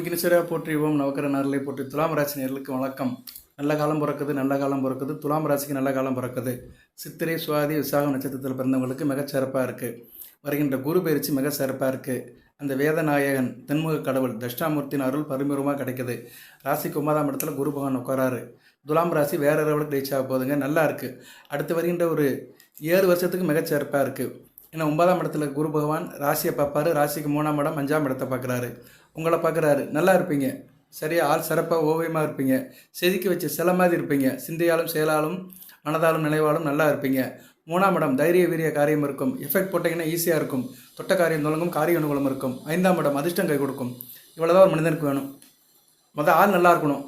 விக்னேஸ்வரா போற்றிவோம் நவக்கர நாரிலே போற்றி. துலாம் ராசி நேர்களுக்கு வணக்கம். நல்ல காலம் பிறக்குது நல்ல காலம் பிறக்குது. துலாம் ராசிக்கு நல்ல காலம் பிறக்குது. சித்திரை சுவாதி விசாகம் நட்சத்திரத்தில் பிறந்தவங்களுக்கு மிகச்சிறப்பாக இருக்குது வருகின்ற குரு பயிற்சி மிக சிறப்பாக இருக்குது அந்த வேதநாயகன் தென்முக கடவுள் தட்சிணாமூர்த்தியின் அருள் பரிமுகமாக கிடைக்குது. ராசிக்கு ஒன்பதாம் இடத்துல குரு பகவான் உட்காராரு. துலாம் ராசி வேற லெவலுக்கு ரீச் ஆக போதுங்க நல்லா இருக்குது அடுத்து வருகின்ற ஒரு ஏழு வருஷத்துக்கு மிகச்சிறப்பாக இருக்குது ஏன்னா ஒன்பதாம் இடத்துல குரு பகவான் ராசியை பார்ப்பாரு. ராசிக்கு மூணாம் இடம் அஞ்சாம் இடத்தை பார்க்குறாரு. உங்களை பார்க்குறாரு. நல்லா இருப்பீங்க. சரியா? ஆள் சிறப்பாக ஓவியமாக இருப்பீங்க. செதுக்கி வச்ச சில மாதிரி இருப்பீங்க. சிந்தையாலும் செயலாலும் மனதாலும் நினைவாலும் நல்லா இருப்பீங்க. மூணாம் இடம் தைரிய வீரிய காரியம் இருக்கும். எஃபெக்ட் போட்டிங்கன்னா ஈஸியாக இருக்கும். தொட்ட காரியம் தொடங்கும் காரிய அனுகூலம் இருக்கும். ஐந்தாம் இடம் அதிர்ஷ்டம் கை கொடுக்கும். இவ்வளோதான் ஒரு மனிதனுக்கு வேணும். மொதல் ஆள் நல்லா இருக்கணும்.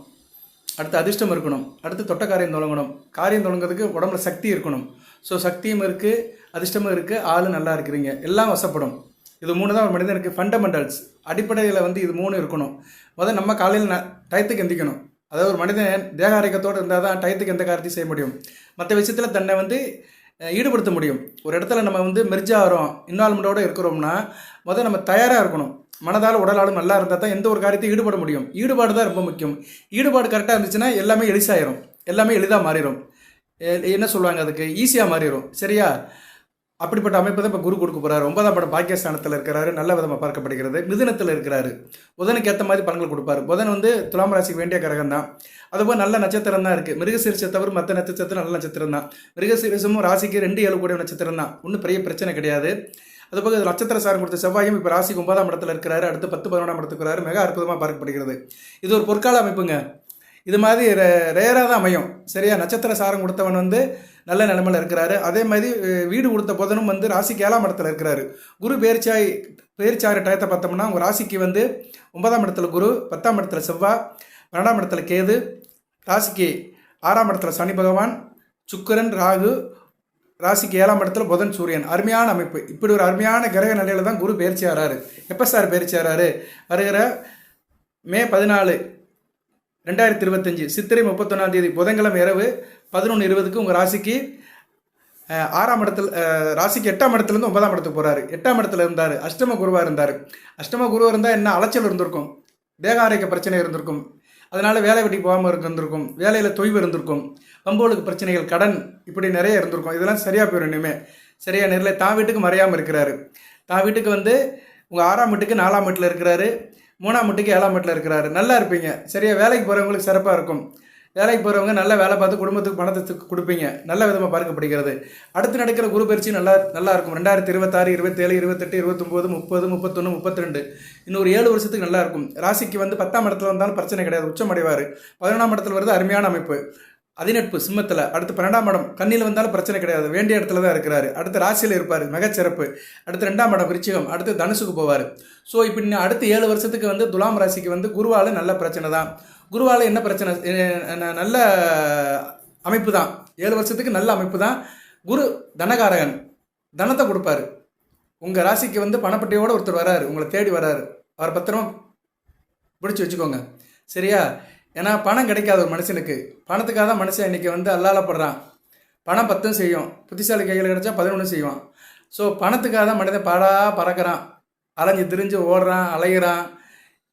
அடுத்து அதிர்ஷ்டம் இருக்கணும். அடுத்து தொட்ட காரியம் தொடங்கணும். காரியம் தொடங்குறதுக்கு உடம்புல சக்தி இருக்கணும். ஸோ சக்தியும் இருக்குது அதிர்ஷ்டமும் இருக்குது ஆள் நல்லா இருக்கிறீங்க. எல்லாம் வசப்படும். இது மூணு தான் ஒரு மனிதனுக்கு ஃபண்டமெண்டல்ஸ் அடிப்படையில் வந்து இது மூணு இருக்கணும். முதல் நம்ம காலையில் ந டயத்துக்கு எந்திக்கணும். அதாவது ஒரு மனிதன் தேக ஆரோக்கியத்தோடு இருந்தால் தான் டயத்துக்கு எந்த காரியத்தையும் செய்ய முடியும். மற்ற விஷயத்தில் தன்னை வந்து ஈடுபடுத்த முடியும். ஒரு இடத்துல நம்ம வந்து மெர்ஜாகிறோம் இன்வால்மெண்ட்டோடு இருக்கிறோம்னா முதல் நம்ம தயாராக இருக்கணும். மனதால் உடலாலும் நல்லா இருந்தால் தான் எந்த ஒரு காரியத்தையும் ஈடுபட முடியும். ஈடுபாடு தான் ரொம்ப முக்கியம். ஈடுபாடு கரெக்டாக இருந்துச்சுன்னா எல்லாமே எளிசாயிரும். எல்லாமே எளிதாக மாறிடும் என்ன சொல்லுவாங்க அதுக்கு? ஈஸியாக மாறிடும் சரியா? அப்படிப்பட்ட அமைப்பு தான் இப்போ குரு கொடுக்க போகிறாரு ஒன்பதாம் படம் பாக்கியஸ்தானத்தில் இருக்கிறாரு. நல்ல விதமாக பார்க்கப்படுகிறது. மிதுனத்தில் இருக்கிறாரு. புதனுக்கு ஏற்ற மாதிரி பலன்கள் கொடுப்பாரு. புதன் வந்து துலாம் ராசிக்கு வேண்டிய கிரகம் தான். அதுபோல் நல்ல நட்சத்திரம் தான் இருக்குது மிருகசீரிசை தவிர மற்ற நட்சத்திரம் நல்ல நட்சத்திரம் தான். மிருகசீரிசமும் ராசிக்கு ரெண்டு ஏழு கூடிய நட்சத்திரம் தான். ஒன்றும் பெரிய பிரச்சனை கிடையாது. அதுபோக நட்சத்திர சாரம் கொடுத்த செவ்வாயும் இப்போ ராசிக்கு ஒன்பதாம் இடத்துல இருக்கிறாரு. அடுத்து பத்து பதினொன்றாம் இடத்துக்கு மிக அற்புதமாக பார்க்கப்படுகிறது. இது ஒரு பொற்கால அமைப்புங்க. இது மாதிரி ரேராக தான் அமையும். சரியா? நட்சத்திர சாரம் கொடுத்தவன் வந்து நல்ல நிலமையில் இருக்கிறாரு. அதே மாதிரி வீடு கொடுத்த புதனும் வந்து ராசிக்கு ஏழாம் இடத்துல இருக்கிறாரு. குரு பேர்ச்சாய் பேர்ச்சாறு டயத்தை பார்த்தோம்னா உங்கள் ராசிக்கு வந்து ஒன்பதாம் இடத்துல குரு பத்தாம் இடத்துல செவ்வாய் பன்னெண்டாம் இடத்துல கேது ராசிக்கு ஆறாம் இடத்துல சனி பகவான் சுக்கிரன் ராகு ராசிக்கு ஏழாம் இடத்துல புதன் சூரியன். அருமையான அமைப்பு. இப்படி ஒரு அருமையான கிரக நிலையில தான் குரு பயிற்சி ஆறாரு எப்போ சார் பயிற்சி ஆறாரு வருகிற மே பதினாலு ரெண்டாயிரத்தி இருபத்தஞ்சி சித்திரை முப்பத்தொன்னாம் தேதி புதன்கிழமை இரவு பதினொன்று இருபதுக்கு உங்கள் ராசிக்கு ஆறாம் இடத்துல ராசிக்கு எட்டாம் இடத்துலேருந்து ஒன்பதாம் இடத்துக்கு போகிறாரு எட்டாம் இடத்துல இருந்தார் அஷ்டம குருவாக இருந்தார். அஷ்டம குருவாக இருந்தால் என்ன அலைச்சல் இருந்திருக்கும் தேக ஆரோக்கிய பிரச்சனை இருந்திருக்கும் அதனால் வேலை வெட்டி போகாமல் இருந்திருக்கும் வேலையில் தொய்வு இருந்திருக்கும் பம்போலுக்கு பிரச்சனைகள் கடன் இப்படி நிறைய இருந்திருக்கும். இதெல்லாம் சரியாக போயிடும் இனிமேல் சரியாக நேரில் தான் வீட்டுக்கு மறையாமல் இருக்கிறாரு. தான் வீட்டுக்கு வந்து உங்கள் ஆறாம் வீட்டுக்கு நாலாம் வீட்டில் இருக்கிறாரு. மூணாம் வீட்டுக்கு ஏழாம் வீட்டில் இருக்கிறாரு. நல்லா இருப்பீங்க. சரியா வேலைக்கு போகிறவங்களுக்கு சிறப்பாக இருக்கும். வேலைக்கு போகிறவங்க நல்லா வேலை பார்த்து குடும்பத்துக்கு பணத்தை கொடுப்பீங்க. நல்ல விதமாக பார்க்கப்படுகிறது. அடுத்து நடக்கிற குரு பயிற்சி நல்லா நல்லா இருக்கும். ரெண்டாயிரத்தி இருபத்தாறு இருபத்தேழு இருபத்தெட்டு இருபத்தொம்போது முப்பது முப்பத்தொன்று முப்பத்தி ரெண்டு இன்னொரு ஏழு வருஷத்துக்கு நல்லா இருக்கும். ராசிக்கு வந்து பத்தாம் இடத்துல வந்தாலும் பிரச்சனை கிடையாது. உச்சம் அடைவார். பதினொன்றாம் இடத்துல வருது அருமையான அமைப்பு. அதிநட்பு சிம்மத்தில் அடுத்து பன்னெண்டாம் இடம் கண்ணில் வந்தாலும் பிரச்சனை கிடையாது. வேண்டிய இடத்துல தான் இருக்கிறாரு. அடுத்து ராசியில் இருப்பார். மிகச்சிறப்பு அடுத்து ரெண்டாம் இடம் விருச்சிகம். அடுத்து தனுசுக்கு போவார். ஸோ இப்போ இன்னும் ஏழு வருஷத்துக்கு வந்து துலாம் ராசிக்கு வந்து குருவால் நல்ல பிரச்சனை தான். குருவால் என்ன பிரச்சனை? நல்ல அமைப்பு தான். ஏழு வருஷத்துக்கு நல்ல அமைப்பு தான். குரு தனகாரகன். தனத்தை கொடுப்பாரு. உங்கள் ராசிக்கு வந்து பணப்பட்டியோடு ஒருத்தர் வராரு. உங்களை தேடி வராரு. அவரை பத்திரமா பிடிச்சி வச்சுக்கோங்க. சரியா? ஏன்னா பணம் கிடைக்காத ஒரு மனுஷனுக்கு. பணத்துக்காக தான் மனுஷன் இன்றைக்கி வந்து அல்லாலப்படுறான். பணம் பத்தும் செய்யும். புத்திசாலி கையில் கிடைச்சா பதினொன்று செய்வான். ஸோ பணத்துக்காக தான் மனிதன் பாடா பறக்கிறான். அலைஞ்சு திரிஞ்சு ஓடுறான் அலைகிறான்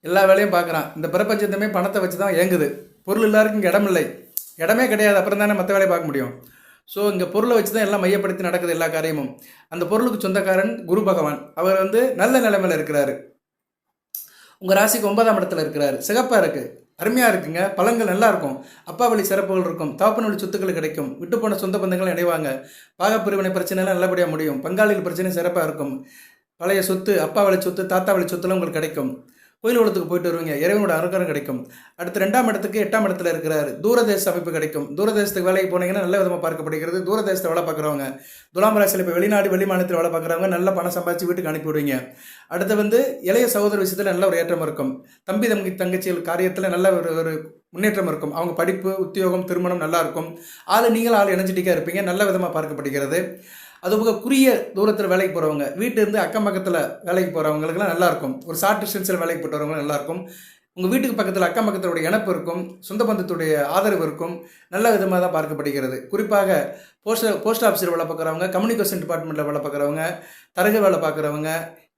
எல்லா வேலையும் பார்க்குறான். இந்த பிரபஞ்சத்தமே பணத்தை வச்சு தான் இயங்குது. பொருள் எல்லாருக்கும் இங்கே இடம் இல்லை இடமே கிடையாது. அப்புறம் தானே மற்ற வேலையை பார்க்க முடியும். ஸோ இங்கே பொருளை வச்சு தான் எல்லாம் மையப்படுத்தி நடக்குது எல்லா காரியமும். அந்த பொருளுக்கு சொந்தக்காரன் குரு பகவான். அவர் வந்து நல்ல நிலைமையில் இருக்கிறாரு. உங்கள் ராசிக்கு ஒன்பதாம் இடத்துல இருக்கிறாரு. சிகப்பாக இருக்குது அருமையாக இருக்குங்க. பழங்கள் நல்லா இருக்கும் அப்பா வழி சிறப்புகள் இருக்கும். தாப்பன வழி சொத்துக்கள் கிடைக்கும். விட்டு போன சொந்த பந்தங்கள் இணைவாங்க பாகப்பிரிவினை பிரச்சனைலாம் நல்லபடியாக முடியும். பங்காளிகள் பிரச்சனை சிறப்பாக இருக்கும். பழைய சொத்து அப்பா வழி சொத்து தாத்தா வழி சொத்துலாம் உங்களுக்கு கிடைக்கும். கோயில் குளத்துக்கு போயிட்டு வருவீங்க. இறைவனோட அனுகரம் கிடைக்கும். அடுத்து ரெண்டாம் இடத்துக்கு எட்டாம் இடத்துல இருக்கிறார். தூரதேச அமைப்பு கிடைக்கும். தூரதேசத்துக்கு வேலைக்கு போனீங்கன்னா நல்ல விதமாக பார்க்கப்படுகிறது. தூரதேசத்தை வேலை பார்க்குறவங்க துலாம் ராசியில் இப்போ வெளிநாடு வெளி மாநிலத்தில் வேலை பார்க்குறவங்க நல்ல பணம் சம்பாதிச்சு வீட்டுக்கு அனுப்பி விடுவீங்க. அடுத்து வந்து இளைய சகோதர விஷயத்தில் நல்ல ஒரு ஏற்றம் இருக்கும். தம்பி தம்பி தங்கச்சிகள் காரியத்தில் நல்ல ஒரு ஒரு முன்னேற்றம் இருக்கும். அவங்க படிப்பு உத்தியோகம் திருமணம் நல்லா இருக்கும். ஆள் நீங்கள் ஆள் எனர்ஜெட்டிக்காக இருப்பீங்க. நல்ல விதமாக பார்க்கப்படுகிறது. அதுபோக குறுகிய தூரத்தில் வேலைக்கு போகிறவங்க வீட்டிலேருந்து அக்கம் பக்கத்தில் வேலைக்கு போகிறவங்களுக்குலாம் நல்லாயிருக்கும் ஒரு ஷார்ட் டிஸ்டன்ஸில் வேலைக்கு போட்டு வரவங்க உங்கள் வீட்டுக்கு பக்கத்தில் அக்கம் பக்கத்தோடைய இணப்பு இருக்கும் சொந்த பந்தத்துடைய ஆதரவு இருக்கும். நல்ல விதமாக தான் பார்க்கப்படுகிறது. குறிப்பாக போஸ்ட் போஸ்ட் ஆஃபீஸில் வேலை பார்க்குறவங்க கம்யூனிகேஷன் டிபார்ட்மெண்ட்டில் வேலை பார்க்குறவங்க தரகு வேலை பார்க்குறவங்க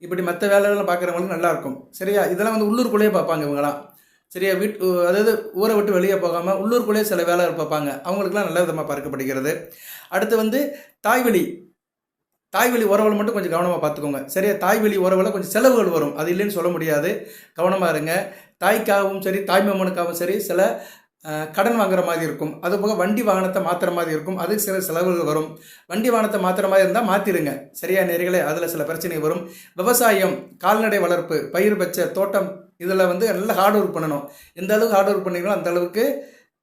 இப்படி மற்ற வேலைகள்லாம் பார்க்குறவங்களுக்கு நல்லாயிருக்கும் சரியா? இதெல்லாம் வந்து உள்ளூருக்குள்ளேயே பார்ப்பாங்க இவங்களாம் சரியா? வீட் அதாவது ஊரை விட்டு வெளியே போகாமல் உள்ளூருக்குள்ளேயே சில வேலை பார்ப்பாங்க. அவங்களுக்குலாம் நல்ல விதமாக பார்க்கப்படுகிறது. அடுத்து வந்து தாய்வழி. தாய்வழி உறவுல மட்டும் கொஞ்சம் கவனமாக பார்த்துக்கோங்க. சரியா? தாய்வழி உறவில் கொஞ்சம் செலவுகள் வரும். அது இல்லைன்னு சொல்ல முடியாது. கவனமாக இருங்க. தாய்க்காகவும் சரி தாய்மாமனுக்காகவும் சரி சில கடன் வாங்குற மாதிரி இருக்கும். அது போக வண்டி வாகனத்தை மாற்றுற மாதிரி இருக்கும். அதுக்கு சில செலவுகள் வரும். வண்டி வாகனத்தை மாற்றுற மாதிரி இருந்தால் மாற்றிடுங்க சரியா நேர்களே? அதில் சில பிரச்சனை வரும். விவசாயம் கால்நடை வளர்ப்பு பயிர் பச்சை தோட்டம் இதில் வந்து நல்லா ஹார்ட் ஒர்க் பண்ணணும். எந்த அளவுக்கு ஹார்ட் ஒர்க் பண்ணீங்களோ அந்த அளவுக்கு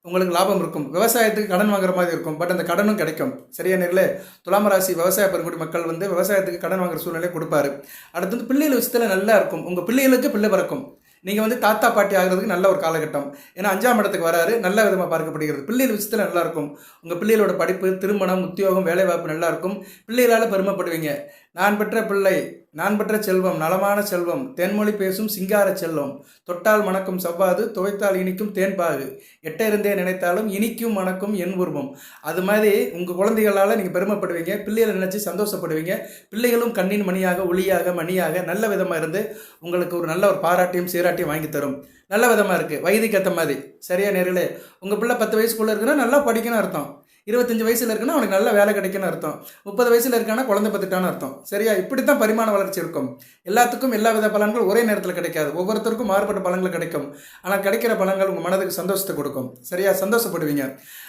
உங்களுக்கு லாபம் இருக்கும். விவசாயத்துக்கு கடன் வாங்குற மாதிரி இருக்கும். பட் அந்த கடனும் கிடைக்கும். சரியா நேரில் துலாம ராசி விவசாய பெருங்குடி மக்கள் வந்து விவசாயத்துக்கு கடன் வாங்குற சூழ்நிலை கொடுப்பாரு. அடுத்து வந்து பிள்ளைகள் விஷயத்தில் நல்லா இருக்கும். உங்கள் பிள்ளைகளுக்கு பிள்ளை பிறக்கும். நீங்கள் வந்து தாத்தா பாட்டி ஆகிறதுக்கு நல்ல ஒரு காலகட்டம். ஏன்னா அஞ்சாம் இடத்துக்கு வராரு. நல்ல விதமாக பார்க்கப்படுகிறது. பிள்ளைகள் விஷயத்தில் நல்லாயிருக்கும் உங்கள் பிள்ளைகளோட படிப்பு திருமணம் உத்தியோகம் வேலைவாய்ப்பு நல்லா இருக்கும். பிள்ளைகளால் பெருமைப்படுவீங்க. நான் பெற்ற பிள்ளை நான் பெற்ற செல்வம் நலமான செல்வம் தென்மொழி பேசும் சிங்கார செல்வம். தொட்டால் மணக்கும் செவ்வாது துவைத்தால் இனிக்கும் தேன்பாகு. எட்ட இருந்தே நினைத்தாலும் இனிக்கும் மணக்கும் என் உருவம். அது மாதிரி உங்கள் குழந்தைகளால் நீங்கள் பெருமைப்படுவீங்க பிள்ளைகளை நினச்சி சந்தோஷப்படுவீங்க. பிள்ளைகளும் கண்ணின் மணியாக ஒளியாக மணியாக நல்ல விதமாக இருந்து உங்களுக்கு ஒரு நல்ல ஒரு பாராட்டியும் சீராட்டியும் வாங்கி தரும். நல்ல விதமாக இருக்குது வயதுக்கு ஏற்ற மாதிரி. சரியா நேர்களே? உங்கள் பிள்ளை பத்து வயசுக்குள்ளே இருக்குன்னா நல்லா படிக்கணும்னு அர்த்தம். இருபத்தஞ்சு வயசில் இருக்குன்னா அவனுக்கு நல்ல வேலை கிடைக்குன்னு அர்த்தம். முப்பது வயசில் இருக்கானா குழந்தை பத்துட்டான்னு அர்த்தம். சரியா? இப்படி தான் பரிமாண வளர்ச்சி இருக்கும். எல்லாத்துக்கும் எல்லா வித பலன்கள் ஒரே நேரத்தில் கிடைக்காது. ஒவ்வொருத்தருக்கும் மாறுபட்ட பலன்கள் கிடைக்கும். ஆனால் கிடைக்கிற பலன்கள் உங்கள் மனதுக்கு சந்தோஷத்தை கொடுக்கும். சரியா? சந்தோஷப்படுவீங்க.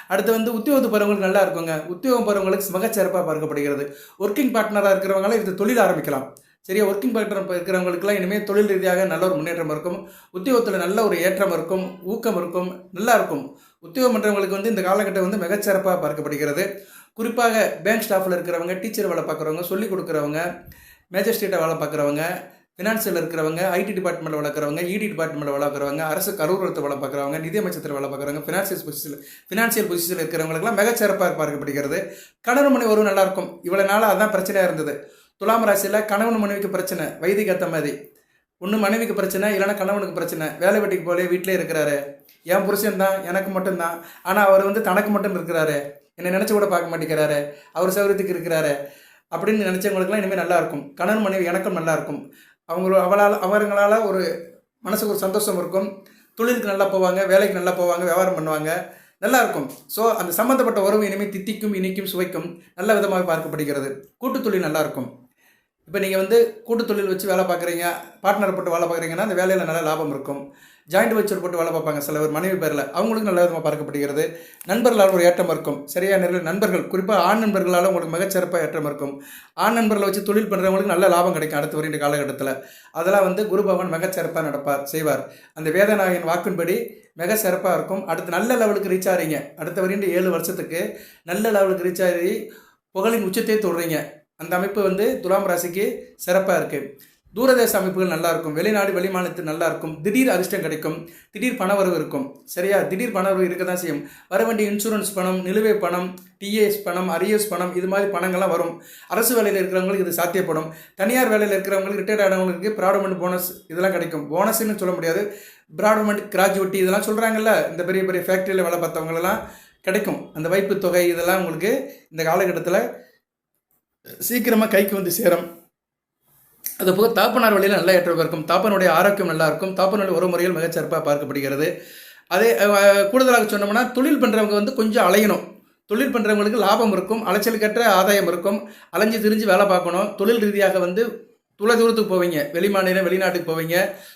அடுத்து வந்து உத்தியோகத்து பருவங்களுக்கு நல்லா இருக்குங்க. உத்தியோகம் பருவங்களுக்கு மிகச்சிறப்பாக பார்க்கப்படுகிறது. ஒர்க்கிங் பார்ட்னராக இருக்கிறவங்களாம் இது தொழில் ஆரம்பிக்கலாம். சரியா ஒர்க்கிங் பார்ட்னர் இருக்கிறவங்களுக்குலாம் இனிமேல் தொழில் ரீதியாக நல்ல ஒரு முன்னேற்றம் இருக்கும். உத்தியோகத்தில் நல்ல ஒரு ஏற்றம் இருக்கும் ஊக்கம் இருக்கும் நல்லா இருக்கும். உத்தியோகம் பண்ணுறவங்களுக்கு வந்து இந்த காலகட்டம் வந்து மிகச்சிறப்பாக பார்க்கப்படுகிறது. குறிப்பாக பேங்க் ஸ்டாஃபில் இருக்கிறவங்க டீச்சர் வேலை பார்க்குறவங்க சொல்லிக் கொடுக்குறவங்க மேஜிஸ்ட்ரேட்டை வேலை பார்க்குறவங்க ஃபினான்சியல் இருக்கிறவங்க ஐடி டிபார்ட்மெண்ட்டில் வளர்க்குறவங்க இடி டிபார்ட்மெண்ட்டில் வளர்க்குறவங்க அரசு கரூரத்தை வேலை பார்க்குறவங்க நிதி அமைச்சத்தில் வேலை பார்க்குறவங்க ஃபினான்சியல் பொசிஷன் ஃபினான்சியல் பொசிஷனில் இருக்கிறவங்களுக்குலாம் மிகச்சிறப்பாக பார்க்கப்படுகிறது. கடன் மணி வரும் நல்லாயிருக்கும் இவ்வளோ நாளாக அதுதான் பிரச்சனையாக இருந்தது. துலாம் ராசியில் கணவன் மனைவிக்கு பிரச்சனை வயதுக்கு ஏற்ற மாதிரி. ஒன்று மனைவிக்கு பிரச்சனை இல்லைன்னா கணவனுக்கு பிரச்சனை. வேலை வெட்டிக்கு போலே வீட்டிலே இருக்கிறாரு. என் புருஷன் தான் எனக்கு மட்டும்தான். ஆனால் அவர் வந்து தனக்கு மட்டும் இருக்கிறாரு. என்னை நினச்சி கூட பார்க்க மாட்டேங்கிறாரு. அவர் சௌகரியத்துக்கு இருக்கிறாரு. அப்படின்னு நினச்சவங்களுக்குலாம் இனிமேல் நல்லாயிருக்கும் கணவன் மனைவி எனக்கும் நல்லாயிருக்கும் அவங்களோ அவளால் அவங்களால் ஒரு மனசுக்கு ஒரு சந்தோஷம் இருக்கும். தொழிலுக்கு நல்லா போவாங்க வேலைக்கு நல்லா போவாங்க வியாபாரம் பண்ணுவாங்க. நல்லா இருக்கும். ஸோ அந்த சம்மந்தப்பட்ட உறவு இனிமேல் தித்திக்கும் இனிக்கும் சுவைக்கும் நல்ல விதமாக பார்க்கப்படுகிறது. கூட்டுத்தொழில் நல்லா இருக்கும். இப்போ நீங்கள் வந்து கூட்டு தொழில் வச்சு வேலை பார்க்குறீங்க பார்ட்னர் போட்டு வேலை பார்க்குறீங்கன்னா அந்த வேலையில் நல்ல லாபம் இருக்கும். ஜாயிண்ட் வெச்சர் போட்டு வேலை பார்ப்பாங்க சில பேர் மனைவி பேரில். அவங்களுக்கு நல்ல விதமாக பார்க்கப்படுகிறது நண்பர்களால் ஒரு ஏற்றம் இருக்கும். சரியா நேரில் நண்பர்கள் குறிப்பாக ஆண் நண்பர்களால் உங்களுக்கு மிகச்சிறப்பாக ஏற்றம் இருக்கும். ஆண் நண்பர்களை வச்சு தொழில் பண்ணுறவங்களுக்கு நல்ல லாபம் கிடைக்கும் அடுத்து வருகின்ற காலகட்டத்தில். அதெல்லாம் வந்து குரு பகவான் மிகச்சிறப்பாக நடப்பார் செய்வார். அந்த வேதநாயகன் வாக்கின்படி மிக சிறப்பாக இருக்கும். அடுத்து நல்ல லெவலுக்கு ரீச் ஆகிறீங்க அடுத்த வருகின்ற ஏழு வருஷத்துக்கு நல்ல லெவலுக்கு ரீச் ஆகி புகழின் உச்சத்தை தொடுறீங்க. அந்த அமைப்பு வந்து துலாம் ராசிக்கு சிறப்பாக இருக்குது தூரதேச அமைப்புகள் நல்லா இருக்கும் வெளிநாடு வெளிமாநிலத்தில் நல்லா இருக்கும் திடீர் அதிர்ஷ்டம் கிடைக்கும். திடீர் பணவரவு இருக்கும். சரியா? திடீர் பணவரவு இருக்க தான் செய்யும். வர வேண்டிய இன்சூரன்ஸ் பணம் நிலுவை பணம் டிஏஎஸ் பணம் அரியஸ் பணம் இது மாதிரி பணங்கள்லாம் வரும். அரசு வேலையில் இருக்கிறவங்களுக்கு இது சாத்தியப்படும். தனியார் வேலையில் இருக்கிறவங்களுக்கு ரிட்டையர்ட் ஆனவங்களுக்கு ப்ராடமெண்ட் போனஸ் இதெல்லாம் கிடைக்கும். போனஸ்ன்னு சொல்ல முடியாது. ப்ராடமெண்ட் கிராஜுவேட்டி இதெல்லாம் சொல்கிறாங்கல்ல இந்த பெரிய பெரிய ஃபேக்ட்ரியில் வேலை பார்த்தவங்களெல்லாம் கிடைக்கும். அந்த வைப்பு தொகை இதெல்லாம் உங்களுக்கு இந்த காலகட்டத்தில் சீக்கிரமாக கைக்கு வந்து சேரும். அது போக தாப்பனார் வழியில் நல்ல ஏற்றம் இருக்கும். தாப்பனுடைய ஆரோக்கியம் நல்லா இருக்கும். தாப்பனுடைய ஒரு முறையில் மிகச்சிறப்பாக பார்க்கப்படுகிறது. அதே கூடுதலாக சொன்னோம்னா தொழில் பண்ணுறவங்க வந்து கொஞ்சம் அலையணும். தொழில் பண்ணுறவங்களுக்கு லாபம் இருக்கும். அலைச்சலுக்கற்ற ஆதாயம் இருக்கும். அலைஞ்சு திரிஞ்சு வேலை பார்க்கணும். தொழில் ரீதியாக வந்து துளை தூரத்துக்கு போவீங்க வெளி மாநிலம் வெளிநாட்டுக்கு போவீங்க.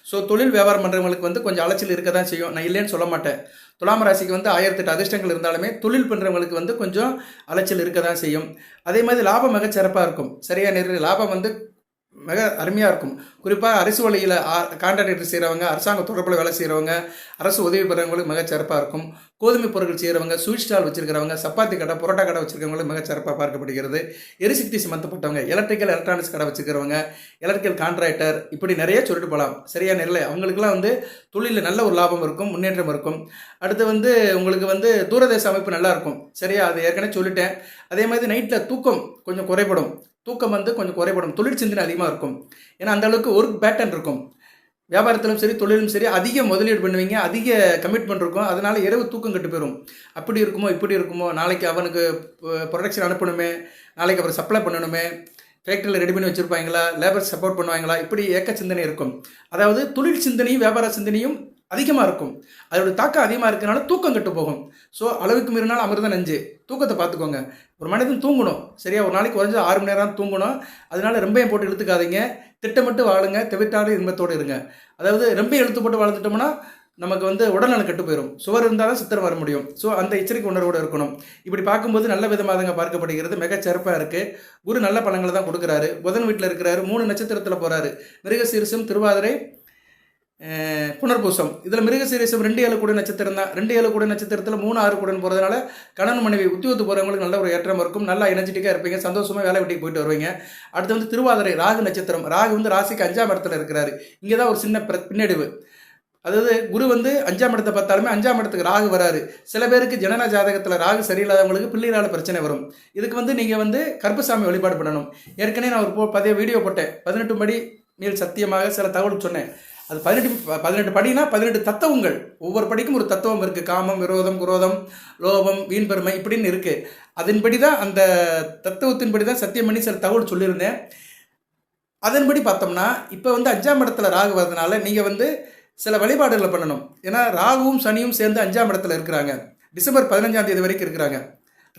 ஸோ தொழில் வியாபாரம் பண்ணுறவங்களுக்கு வந்து கொஞ்சம் அலைச்சல் இருக்க தான் செய்யும். நான் இல்லைன்னு சொல்ல மாட்டேன். துலாம் ராசிக்கு வந்து ஆயிரத்தெட்டு அதிர்ஷ்டங்கள் இருந்தாலுமே தொழில் பண்ணுறவங்களுக்கு வந்து கொஞ்சம் அலைச்சல் இருக்க தான் செய்யும். அதே மாதிரி லாபம் மிகச்சிறப்பாக இருக்கும். சரியா நேரில் லாபம் வந்து மிக அருமையாக இருக்கும். குறிப்பாக அரசு வழியில் கான்ட்ராக்டர் செய்கிறவங்க அரசாங்க தொடர்பில் வேலை செய்கிறவங்க அரசு உதவி பெறவங்களுக்கு மிக சிறப்பாக இருக்கும். கோதுமை பொருட்கள் செய்கிறவங்க ஸ்வீட் ஸ்டால் வச்சிருக்கிறவங்க சப்பாத்தி கடை புரோட்டா கடை வச்சுருக்கவங்களும் மிக சிறப்பாக பார்க்கப்படுகிறது. எரிசக்தி சம்மந்தப்பட்டவங்க எலக்ட்ரிக்கல் எலக்ட்ரானிக்ஸ் கடை வச்சிருக்கிறவங்க எலக்ட்ரிக்கல் கான்ட்ராக்டர் இப்படி நிறைய சொல்லிட்டு போகலாம் சரியாக நிறைய அவங்களுக்குலாம் வந்து தொழிலில் நல்ல ஒரு லாபம் இருக்கும் முன்னேற்றம் இருக்கும். அடுத்து வந்து உங்களுக்கு வந்து தூரதேச அமைப்பு நல்லாயிருக்கும் சரியா? அது ஏற்கனவே சொல்லிட்டேன். அதே மாதிரி நைட்டில் தூக்கம் கொஞ்சம் குறைபடும். தூக்கம் வந்து கொஞ்சம் குறைபடும். தொழில் சிந்தனை அதிகமாக இருக்கும். ஏன்னா அந்த அளவுக்கு ஒர்க் பேட்டர்ன் இருக்கும். வியாபாரத்திலும் சரி தொழிலும் சரி அதிக முதலீடு பண்ணுவீங்க அதிக கமிட்மெண்ட் இருக்கும். அதனால் இரவு தூக்கம் கெட்டு போயிடும் அப்படி இருக்குமோ இப்படி இருக்குமோ நாளைக்கு அவனுக்கு ப்ரொடக்ஷன் அனுப்பணுமே நாளைக்கு அப்புறம் சப்ளை பண்ணணுமே ஃபேக்ட்ரியில் ரெடி பண்ணி வச்சுருப்பாங்களா லேபர் சப்போர்ட் பண்ணுவாங்களா இப்படி ஏக்க சிந்தனை இருக்கும். அதாவது தொழில் சிந்தனையும் வியாபார சிந்தனையும் அதிகமாக இருக்கும். அதோட தாக்கம் அதிகமாக இருக்கிறனால தூக்கம் கெட்டு போகும். ஸோ அளவுக்கு மீறினால் அமிர்தம் நஞ்சு. தூக்கத்தை பார்த்துக்கோங்க. ஒரு மனிதன் தூங்கணும். சரியா? ஒரு நாளைக்கு குறைஞ்ச ஆறு மணி நேரம் தூங்கணும். அதனால ரொம்ப போட்டு இழுத்துக்காதீங்க திட்டமிட்டு வாழுங்க. தவிர்த்தாலும் இன்பத்தோடு இருங்க. அதாவது ரொம்ப இழுத்து போட்டு வாழ்ந்துட்டோம்னா நமக்கு வந்து உடல்நலம் கெட்டு போயிடும் சுவர் இருந்தால் தான் சித்திரம் வர முடியும். ஸோ அந்த எச்சரிக்கை உணர்வோடு இருக்கணும். இப்படி பார்க்கும்போது நல்ல விதமாக தாங்க பார்க்கப்படுகிறது. மிக சிறப்பாக இருக்குது குரு நல்ல பழங்களை தான் கொடுக்குறாரு. புதன் வீட்டில் இருக்கிறாரு. மூணு நட்சத்திரத்தில் போகிறாரு மிருகசீரிசம் திருவாதிரை புனர்பூசம். இதில் மிருகசீரிசம் ரெண்டு ஏழு கூட நட்சத்திரம் தான். ரெண்டு ஏழு கூட நட்சத்திரத்தில் மூணு ஆறு கூட போகிறதுனால கணவன் மனைவி உத்தியோகத்து போகிறவங்களுக்கு நல்ல ஒரு ஏற்றம் இருக்கும். நல்லா எனர்ஜெட்டிக்காக இருப்பீங்க. சந்தோஷமாக வேலை வீட்டுக்கு போயிட்டு வருவீங்க. அடுத்து வந்து திருவாதிரை ராகு நட்சத்திரம். ராகு வந்து ராசிக்கு அஞ்சாம் இடத்துல இருக்கிறாரு. இங்கே தான் ஒரு சின்ன பிர- பின்னடைவு. அதாவது குரு வந்து அஞ்சாம் இடத்தை பார்த்தாலுமே அஞ்சாம் இடத்துக்கு ராகு வராரு. சில பேருக்கு ஜனன ஜாதகத்தில் ராகு சரியில்லாதவங்களுக்கு பிள்ளைகளால் பிரச்சனை வரும். இதுக்கு வந்து நீங்கள் வந்து கருப்பசாமி வழிபாடு பண்ணணும். ஏற்கனவே நான் ஒரு போ- பதிய வீடியோ போட்டேன். பதினெட்டு படி மேல் சத்தியமாக சில தகவல் சொன்னேன். அது பதினெட்டு பதினெட்டு படினா பதினெட்டு தத்துவங்கள். ஒவ்வொரு படிக்கும் ஒரு தத்துவம் இருக்குது காமம் விரோதம் குரோதம் லோபம் வீண்பெருமை இப்படின்னு இருக்குது அதன்படி தான் அந்த தத்துவத்தின்படி தான் சத்தியமணி பண்ணி சில தகவல் சொல்லியிருந்தேன். அதன்படி பார்த்தோம்னா இப்போ வந்து அஞ்சாம் இடத்துல ராகு வரதுனால நீங்கள் வந்து சில வழிபாடுகளை பண்ணணும். ஏன்னா ராகுவும் சனியும் சேர்ந்து அஞ்சாம் இடத்துல இருக்கிறாங்க. டிசம்பர் பதினஞ்சாம் தேதி வரைக்கும் இருக்கிறாங்க.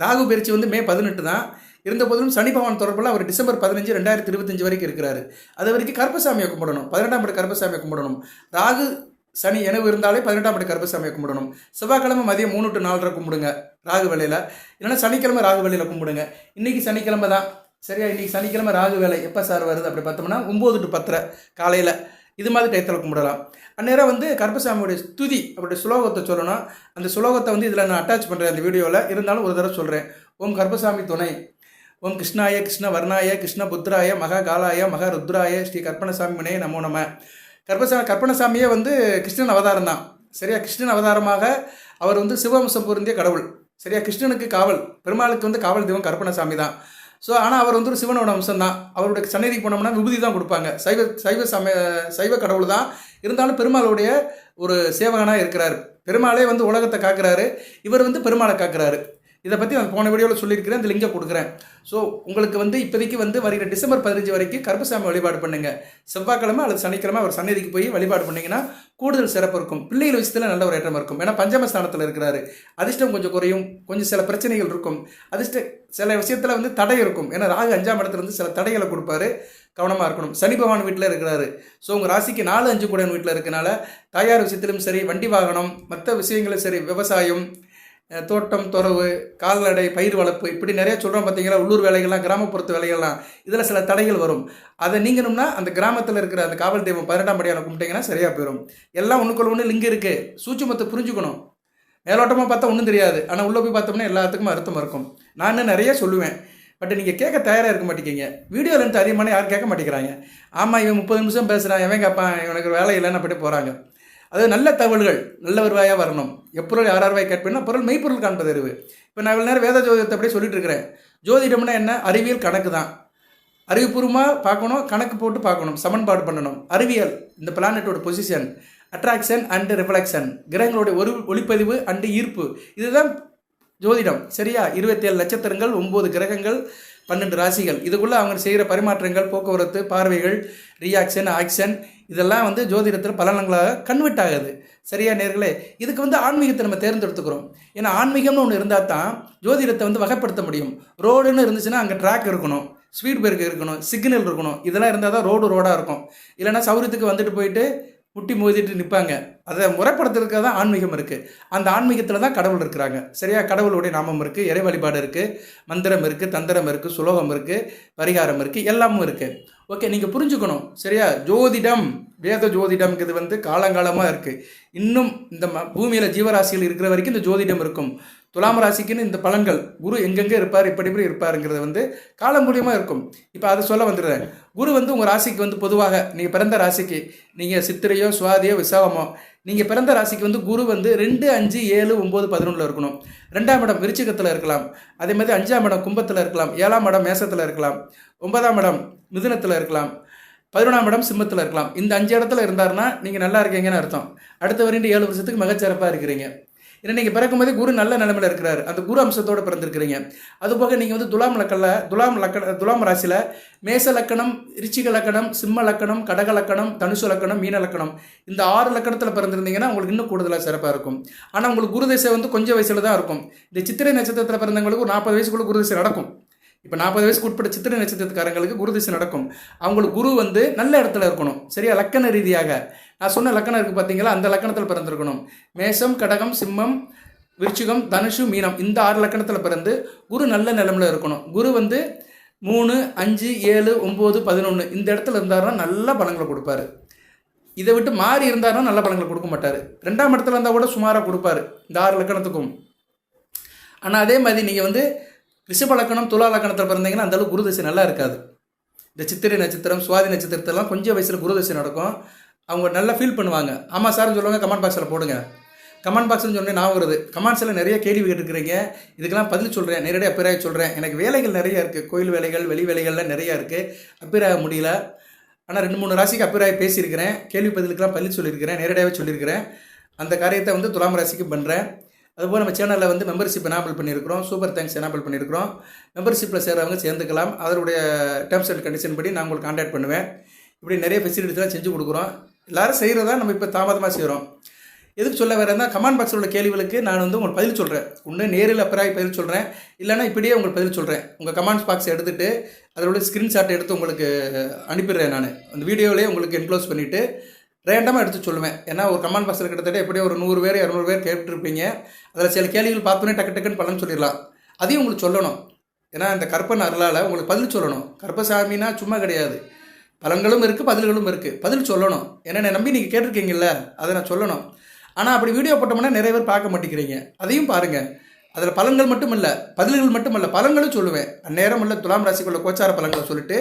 ராகு பயிற்சி வந்து மே பதினெட்டு தான். இருந்த போதிலும் சனி பகவான் தொடர்பில் அவர் டிசம்பர் பதினஞ்சு ரெண்டாயிரத்தி இருபத்தஞ்சு வரைக்கும் இருக்கிறாரு. அது வரைக்கும் கருப்பசாமியை கும்பிடணும். பதினெட்டாம் படி கருப்பசாமியை கும்பிடணும். ராகு சனி எனவு இருந்தாலே பதினெட்டாம் படி கருப்பசாமியை கும்பிடணும். செவ்வாய்க்கிழமை மதியம் மூணு டு நாலரை கும்பிடுங்க ராகு வேலையில் இல்லைன்னா சனிக்கிழமை ராகு வேலையில் கும்பிடுங்க. இன்னைக்கு சனிக்கிழமை தான். சரியா? இன்னைக்கு சனிக்கிழமை ராகு வேலை எப்போ சார் வருது அப்படி பார்த்தோம்னா ஒம்பது டு பத்தரை காலையில். இது மாதிரி டயத்தில் கும்பிடலாம். அந்நேரம் வந்து கருப்பசாமியுடைய ஸ்துதி அவருடைய சுலோகத்தை சொல்லணும். அந்த சுலோகத்தை வந்து இதில் நான் அட்டாச் பண்ணுறேன் அந்த வீடியோவில் இருந்தாலும் ஒரு தடவை சொல்கிறேன் ஓம் கருப்பசாமி துணை. ஓம் கிருஷ்ணாய கிருஷ்ண வர்ணாய கிருஷ்ண புத்ராய மகா காலாய மகா ருத்ராய ஸ்ரீ கற்பணசாமி மனே நமோ நம. கற்பசா கற்பணசாமியே வந்து கிருஷ்ணன் அவதாரம் தான். சரியா? கிருஷ்ணன் அவதாரமாக அவர் வந்து சிவவம்சம் பொருந்திய கடவுள். சரியா? கிருஷ்ணனுக்கு காவல் பெருமாளுக்கு வந்து காவல் தெய்வம் கற்பணசாமி தான். ஸோ ஆனால் அவர் வந்து ஒரு சிவனோட அம்சம் தான். அவருடைய சன்னதிக்கு போனோம்னா விபூதி தான் கொடுப்பாங்க. சைவ சைவ சம சைவ கடவுள் தான். இருந்தாலும் பெருமாளுடைய ஒரு சேவகனாக இருக்கிறார். பெருமாளே வந்து உலகத்தை காக்குறாரு. இவர் வந்து பெருமாளை காக்குறாரு. இதை பற்றி நான் போன வீடியோவில் சொல்லியிருக்கிறேன் இந்த லிங்கை கொடுக்குறேன். ஸோ உங்களுக்கு வந்து இப்போதைக்கு வந்து வருகிற டிசம்பர் பதினஞ்சு வரைக்கும் கருப்பசாமி வழிபாடு பண்ணுங்க. செவ்வாய்க்கிழமை அல்லது சனிக்கிழமை அவர் சன்னதிக்கு போய் வழிபாடு பண்ணிங்கன்னா கூடுதல் சிறப்பு இருக்கும். பிள்ளைகள் விஷயத்தில் நல்ல ஒரு ஏற்றம் இருக்கும். ஏன்னா பஞ்சமஸ்தானத்தில் இருக்கிறாரு. அதிர்ஷ்டம் கொஞ்சம் குறையும். கொஞ்சம் சில பிரச்சனைகள் இருக்கும். அதிர்ஷ்ட சில விஷயத்தில் வந்து தடை இருக்கும். ஏன்னா ராகு அஞ்சாம் இடத்துலேருந்து சில தடைகளை கொடுப்பாரு. கவனமாக இருக்கணும். சனி பகவான் வீட்டில் இருக்கிறாரு. ஸோ உங்கள் ராசிக்கு நாலு அஞ்சு கூட வீட்டில் இருக்கனால தாயார் விஷயத்திலும் சரி வண்டி வாகனம் மற்ற விஷயங்களும் சரி விவசாயம் தோட்டம் துறவு கால்நடை பயிர் வளர்ப்பு இப்படி நிறைய சொல்கிறோம் பார்த்தீங்களா உள்ளூர் வேலைகள்லாம் கிராமப்புறத்து வேலைகள்லாம். இதில் சில தடைகள் வரும். அதை நீங்கணும்னா அந்த கிராமத்தில் இருக்கிற அந்த காவல் தெய்வம் பதினெட்டாம் படியான கும்பிட்டீங்கன்னா சரியாக போயிடும் எல்லாம் ஒன்றுக்குள்ள ஒன்று லிங்க் இருக்குது சூட்சுமத்தை புரிஞ்சுக்கணும். மேலோட்டமாக பார்த்தா ஒன்றும் தெரியாது. ஆனால் உள்ளே போய் பார்த்தோம்னா எல்லாத்துக்கும் அர்த்தம் இருக்கும். நான் நிறைய சொல்லுவேன். பட் நீங்கள் கேட்க தயாராக இருக்க மாட்டேங்கிங்க வீடியோ லென்த் அதிகமான யாரும் கேட்க மாட்டேங்கிறாங்க. ஆமாம் இவன் முப்பது நிமிஷம் பேசுகிறான் எவன் கேட்பான் இவனுக்கு வேலை இல்லைன்னு அப்படி போகிறாங்க அது நல்ல தகவல்கள் நல்ல வருவாயாக வரணும் எப்பொருள் யார் யார் கேட்பேன்னா பொருள் மெய்ப்பொருள் காண்பது அறிவு. இப்போ நான் இவ்வளோ நேரம் வேத ஜோதிடத்தை அப்படியே சொல்லிட்டு இருக்கிறேன். ஜோதிடம்னா என்ன? அறிவியல் கணக்கு தான். அறிவுபூர்வமாக பார்க்கணும் கணக்கு போட்டு பார்க்கணும் சமன்பாடு பண்ணணும். அறிவியல் இந்த பிளானட்டோட பொசிஷன் அட்ராக்ஷன் அண்டு ரிஃப்ளெக்ஷன் கிரகங்களுடைய ஒரு ஒளிப்பதிவு அண்டு ஈர்ப்பு. இதுதான் ஜோதிடம். சரியா? இருபத்தேழு நட்சத்திரங்கள் ஒம்பது கிரகங்கள் பன்னெண்டு ராசிகள். இதுக்குள்ளே அவங்க செய்கிற பரிமாற்றங்கள் போக்குவரத்து பார்வைகள் ரியாக்ஷன் ஆக்ஷன் இதெல்லாம் வந்து ஜோதிடத்தில் பலனங்களாக கன்வெர்ட் ஆகுது. சரியா நேர்களே? இதுக்கு வந்து ஆன்மீகத்தை நம்ம தேர்ந்தெடுத்துக்கிறோம். ஏன்னா ஆன்மீகம்னு ஒன்று இருந்தால் தான் ஜோதிடத்தை வந்து வகைப்படுத்த முடியும். ரோடுன்னு இருந்துச்சுன்னா அங்கே ட்ராக் இருக்கணும். ஸ்பீட் பிரேக் இருக்கணும். சிக்னல் இருக்கணும். இதெல்லாம் இருந்தால் தான் ரோடு ரோடாக இருக்கும். இல்லைன்னா சௌரியத்துக்கு வந்துட்டு போயிட்டு முட்டி மோதிட்டு நிற்பாங்க அதை முறைப்படுத்துறதுக்காக தான் ஆன்மீகம் இருக்குது அந்த ஆன்மீகத்தில் தான் கடவுள் இருக்கிறாங்க. சரியா? கடவுளுடைய நாமம் இருக்குது இறை வழிபாடு இருக்குது மந்திரம் இருக்குது தந்திரம் இருக்குது சுலோகம் இருக்குது பரிகாரம் இருக்குது எல்லாமும் இருக்குது ஓகே நீங்கள் புரிஞ்சுக்கணும். சரியா? ஜோதிடம் வேத ஜோதிடம்ங்கிறது வந்து காலங்காலமாக இருக்குது இன்னும் இந்த ம பூமியில் ஜீவராசிகள் இருக்கிற வரைக்கும் இந்த ஜோதிடம் இருக்கும். துலாம் ராசிக்குன்னு இந்த பலன்கள் குரு எங்கெங்கே இருப்பார் இப்படி இப்படி இருப்பாருங்கிறது வந்து காலம் மூலியமாக இருக்கும். இப்போ அதை சொல்ல வந்துடுறேன். குரு வந்து உங்கள் ராசிக்கு வந்து பொதுவாக நீங்கள் பிறந்த ராசிக்கு நீங்கள் சித்திரையோ சுவாதியோ விசாவமோ நீங்கள் பிறந்த ராசிக்கு வந்து குரு வந்து ரெண்டு அஞ்சு ஏழு ஒம்பது பதினொன்றில் இருக்கணும். ரெண்டாம் இடம் விருச்சிகத்தில் இருக்கலாம். அதே மாதிரி அஞ்சாம் இடம் கும்பத்தில் இருக்கலாம். ஏழாம் இடம் மேசத்தில் இருக்கலாம். ஒன்பதாம் இடம் மிதுனத்தில் இருக்கலாம். பதினொன்றாம் இடம் சிம்மத்தில் இருக்கலாம். இந்த அஞ்சு இடத்துல இருந்தாருன்னா நீங்கள் நல்லா இருக்கீங்கன்னு அர்த்தம். அடுத்த வரைண்டு ஏழு வருஷத்துக்கு மிகச்சிறப்பாக இருக்கிறீங்க. ஏன்னா நீங்கள் பிறக்கும்போதே குரு நல்ல நிலைமையில் இருக்கிறார். அந்த குரு அம்சத்தோடு பிறந்திருக்கிறீங்க. அதுபோக நீங்கள் வந்து துலாம் லக்கல துலாம் லக்கண துலாம் ராசியில் மேச லக்கணம் ரிச்சிக லக்கணம் சிம்ம லக்கணம் கடக லக்கணம் தனுசு லக்கணம் மீன லக்கணம் இந்த ஆறு லக்கணத்தில் பிறந்திருந்தீங்கன்னா உங்களுக்கு இன்னும் கூடுதலாக சிறப்பாக இருக்கும். ஆனால் உங்களுக்கு குரு தசை வந்து கொஞ்சம் வயசில் தான் இருக்கும். இந்த சித்திரை நட்சத்திரத்தில் பிறந்தவங்களுக்கு ஒரு நாற்பது வயசுக்குள்ள குரு தசை நடக்கும். இப்போ நாற்பது வயசுக்கு உட்பட்ட சித்திரை நட்சத்திரத்துக்காரங்களுக்கு குரு திசை நடக்கும். அவங்களுக்கு குரு வந்து நல்ல இடத்துல இருக்கணும். சரியா? லக்கண ரீதியாக. நான் சொன்ன லக்கணம் இருக்குது பார்த்தீங்களா அந்த லக்கணத்தில் பிறந்திருக்கணும். மேஷம் கடகம் சிம்மம் விருச்சிகம் தனுஷு மீனம். இந்த ஆறு லக்கணத்தில் பிறந்து குரு நல்ல நிலமில் இருக்கணும். குரு வந்து மூணு அஞ்சு ஏழு ஒம்பது பதினொன்று இந்த இடத்துல இருந்தாருன்னா நல்ல பலங்களை கொடுப்பாரு. இதை விட்டு மாறி இருந்தாருன்னா நல்ல பலங்களை கொடுக்க மாட்டார். ரெண்டாம் இடத்துல இருந்தால் கூட சுமாராக கொடுப்பாரு இந்த ஆறு லக்கணத்துக்கும். ஆனால் அதே மாதிரி நீங்கள் வந்து ரிஷப லக்கணம் துலா லக்கணத்தில் பிறந்தீங்கன்னா அந்த அளவுக்கு குருதசை நல்லா இருக்காது. இந்த சித்திரை நட்சத்திரம் சுவாதி நட்சத்திரத்தெல்லாம் கொஞ்சம் வயசில் குருதசை நடக்கும். அவங்க நல்லா ஃபீல் பண்ணுவாங்க. ஆமாம் சார்னு சொல்லுவாங்க கமெண்ட் பாக்ஸில் போடுங்க. கமெண்ட் பாக்ஸ்னு சொன்னேன் நான் வருது. கமெண்ட்ஸில் நிறைய கேள்வி கேட்டுருக்கிறீங்க இதுக்கெல்லாம் பதில் சொல்கிறேன் நேரடியாக அப்பிராய சொல்கிறேன் எனக்கு வேலைகள் நிறைய இருக்குது கோயில் வேலைகள் வெளி வேலைகள்லாம் நிறையா இருக்குது அப்பிராய முடியல. ஆனால் ரெண்டு மூணு ராசிக்கு அப்பிராய பேசியிருக்கிறேன். கேள்வி பதிலுக்கெல்லாம் பதில் சொல்லியிருக்கிறேன். நேரடியாகவே சொல்லியிருக்கிறேன். அந்த காரியத்தை வந்து துலாம் ராசிக்கு பண்ணுறேன் அதுபோல் நம்ம சேனலில் வந்து மெம்பர்ஷிப் எனாபிள் பண்ணியிருக்கிறோம். சூப்பர் தேங்க்ஸ் எனாபிள் பண்ணியிருக்கிறோம். மெம்பர்ஷிப்பில் சேர்றவங்க சேர்ந்துக்கலாம். அதனுடைய டேர்ம்ஸ் அண்ட் கண்டிஷன் படி நான் உங்களுக்கு கான்டாக்ட் பண்ணுவேன். இப்படி நிறைய ஃபெசிலிட்டிஸ்லாம் செஞ்சு கொடுக்குறோம். எல்லாரும் செய்கிறதா நம்ம இப்போ தாமதமாக செய்கிறோம் எதுக்கு சொல்ல வரேன்னா கமெண்ட் பாக்ஸில் உள்ள கேள்விகளுக்கு நான் வந்து உங்களுக்கு பதில் சொல்கிறேன் ஒன்று நேரில் அப்புறம் பதில் சொல்கிறேன் இல்லைன்னா இப்படியே உங்களுக்கு பதில் சொல்கிறேன் உங்கள் கமெண்ட்ஸ் பாக்ஸ் எடுத்துகிட்டு அதில் உள்ள ஸ்க்ரீன்ஷாட் எடுத்து உங்களுக்கு அனுப்பிடுறேன் நான். அந்த வீடியோவிலே உங்களுக்கு என்க்ளோஸ் பண்ணிவிட்டு ரேண்டமாக எடுத்து சொல்லுவேன். ஏன்னா ஒரு கமெண்ட் பாக்ஸில் கிட்டத்தட்ட எப்படியும் ஒரு நூறு பேர் இரநூறு பேர் கேட்டுருப்பீங்க. அதில் சில கேள்விகள் பார்த்தோன்னே டக்கு டக்குன்னு பலன் சொல்லிடலாம். அதையும் உங்களுக்கு சொல்லணும். ஏன்னா இந்த கற்பன் அருளால் உங்களுக்கு பதில் சொல்லணும். கர்ப்பசாமின்னா சும்மா கிடையாது. பலன்களும் இருக்குது பதில்களும் இருக்குது பதில் சொல்லணும். ஏன்னா என்னை நம்பி நீங்கள் கேட்டிருக்கீங்கல்ல அதை நான் சொல்லணும். ஆனால் அப்படி வீடியோ போட்டோம்னா நிறைய பேர் பார்க்க மாட்டேங்கிறீங்க. அதையும் பாருங்கள் அதில் பலன்கள் மட்டும் இல்லை பதில்கள் மட்டும் இல்லை பலன்களும் சொல்லுவேன். அந்நேரம் உள்ள துலாம் ராசிக்குள்ள கோச்சார பலன்களை சொல்லிட்டு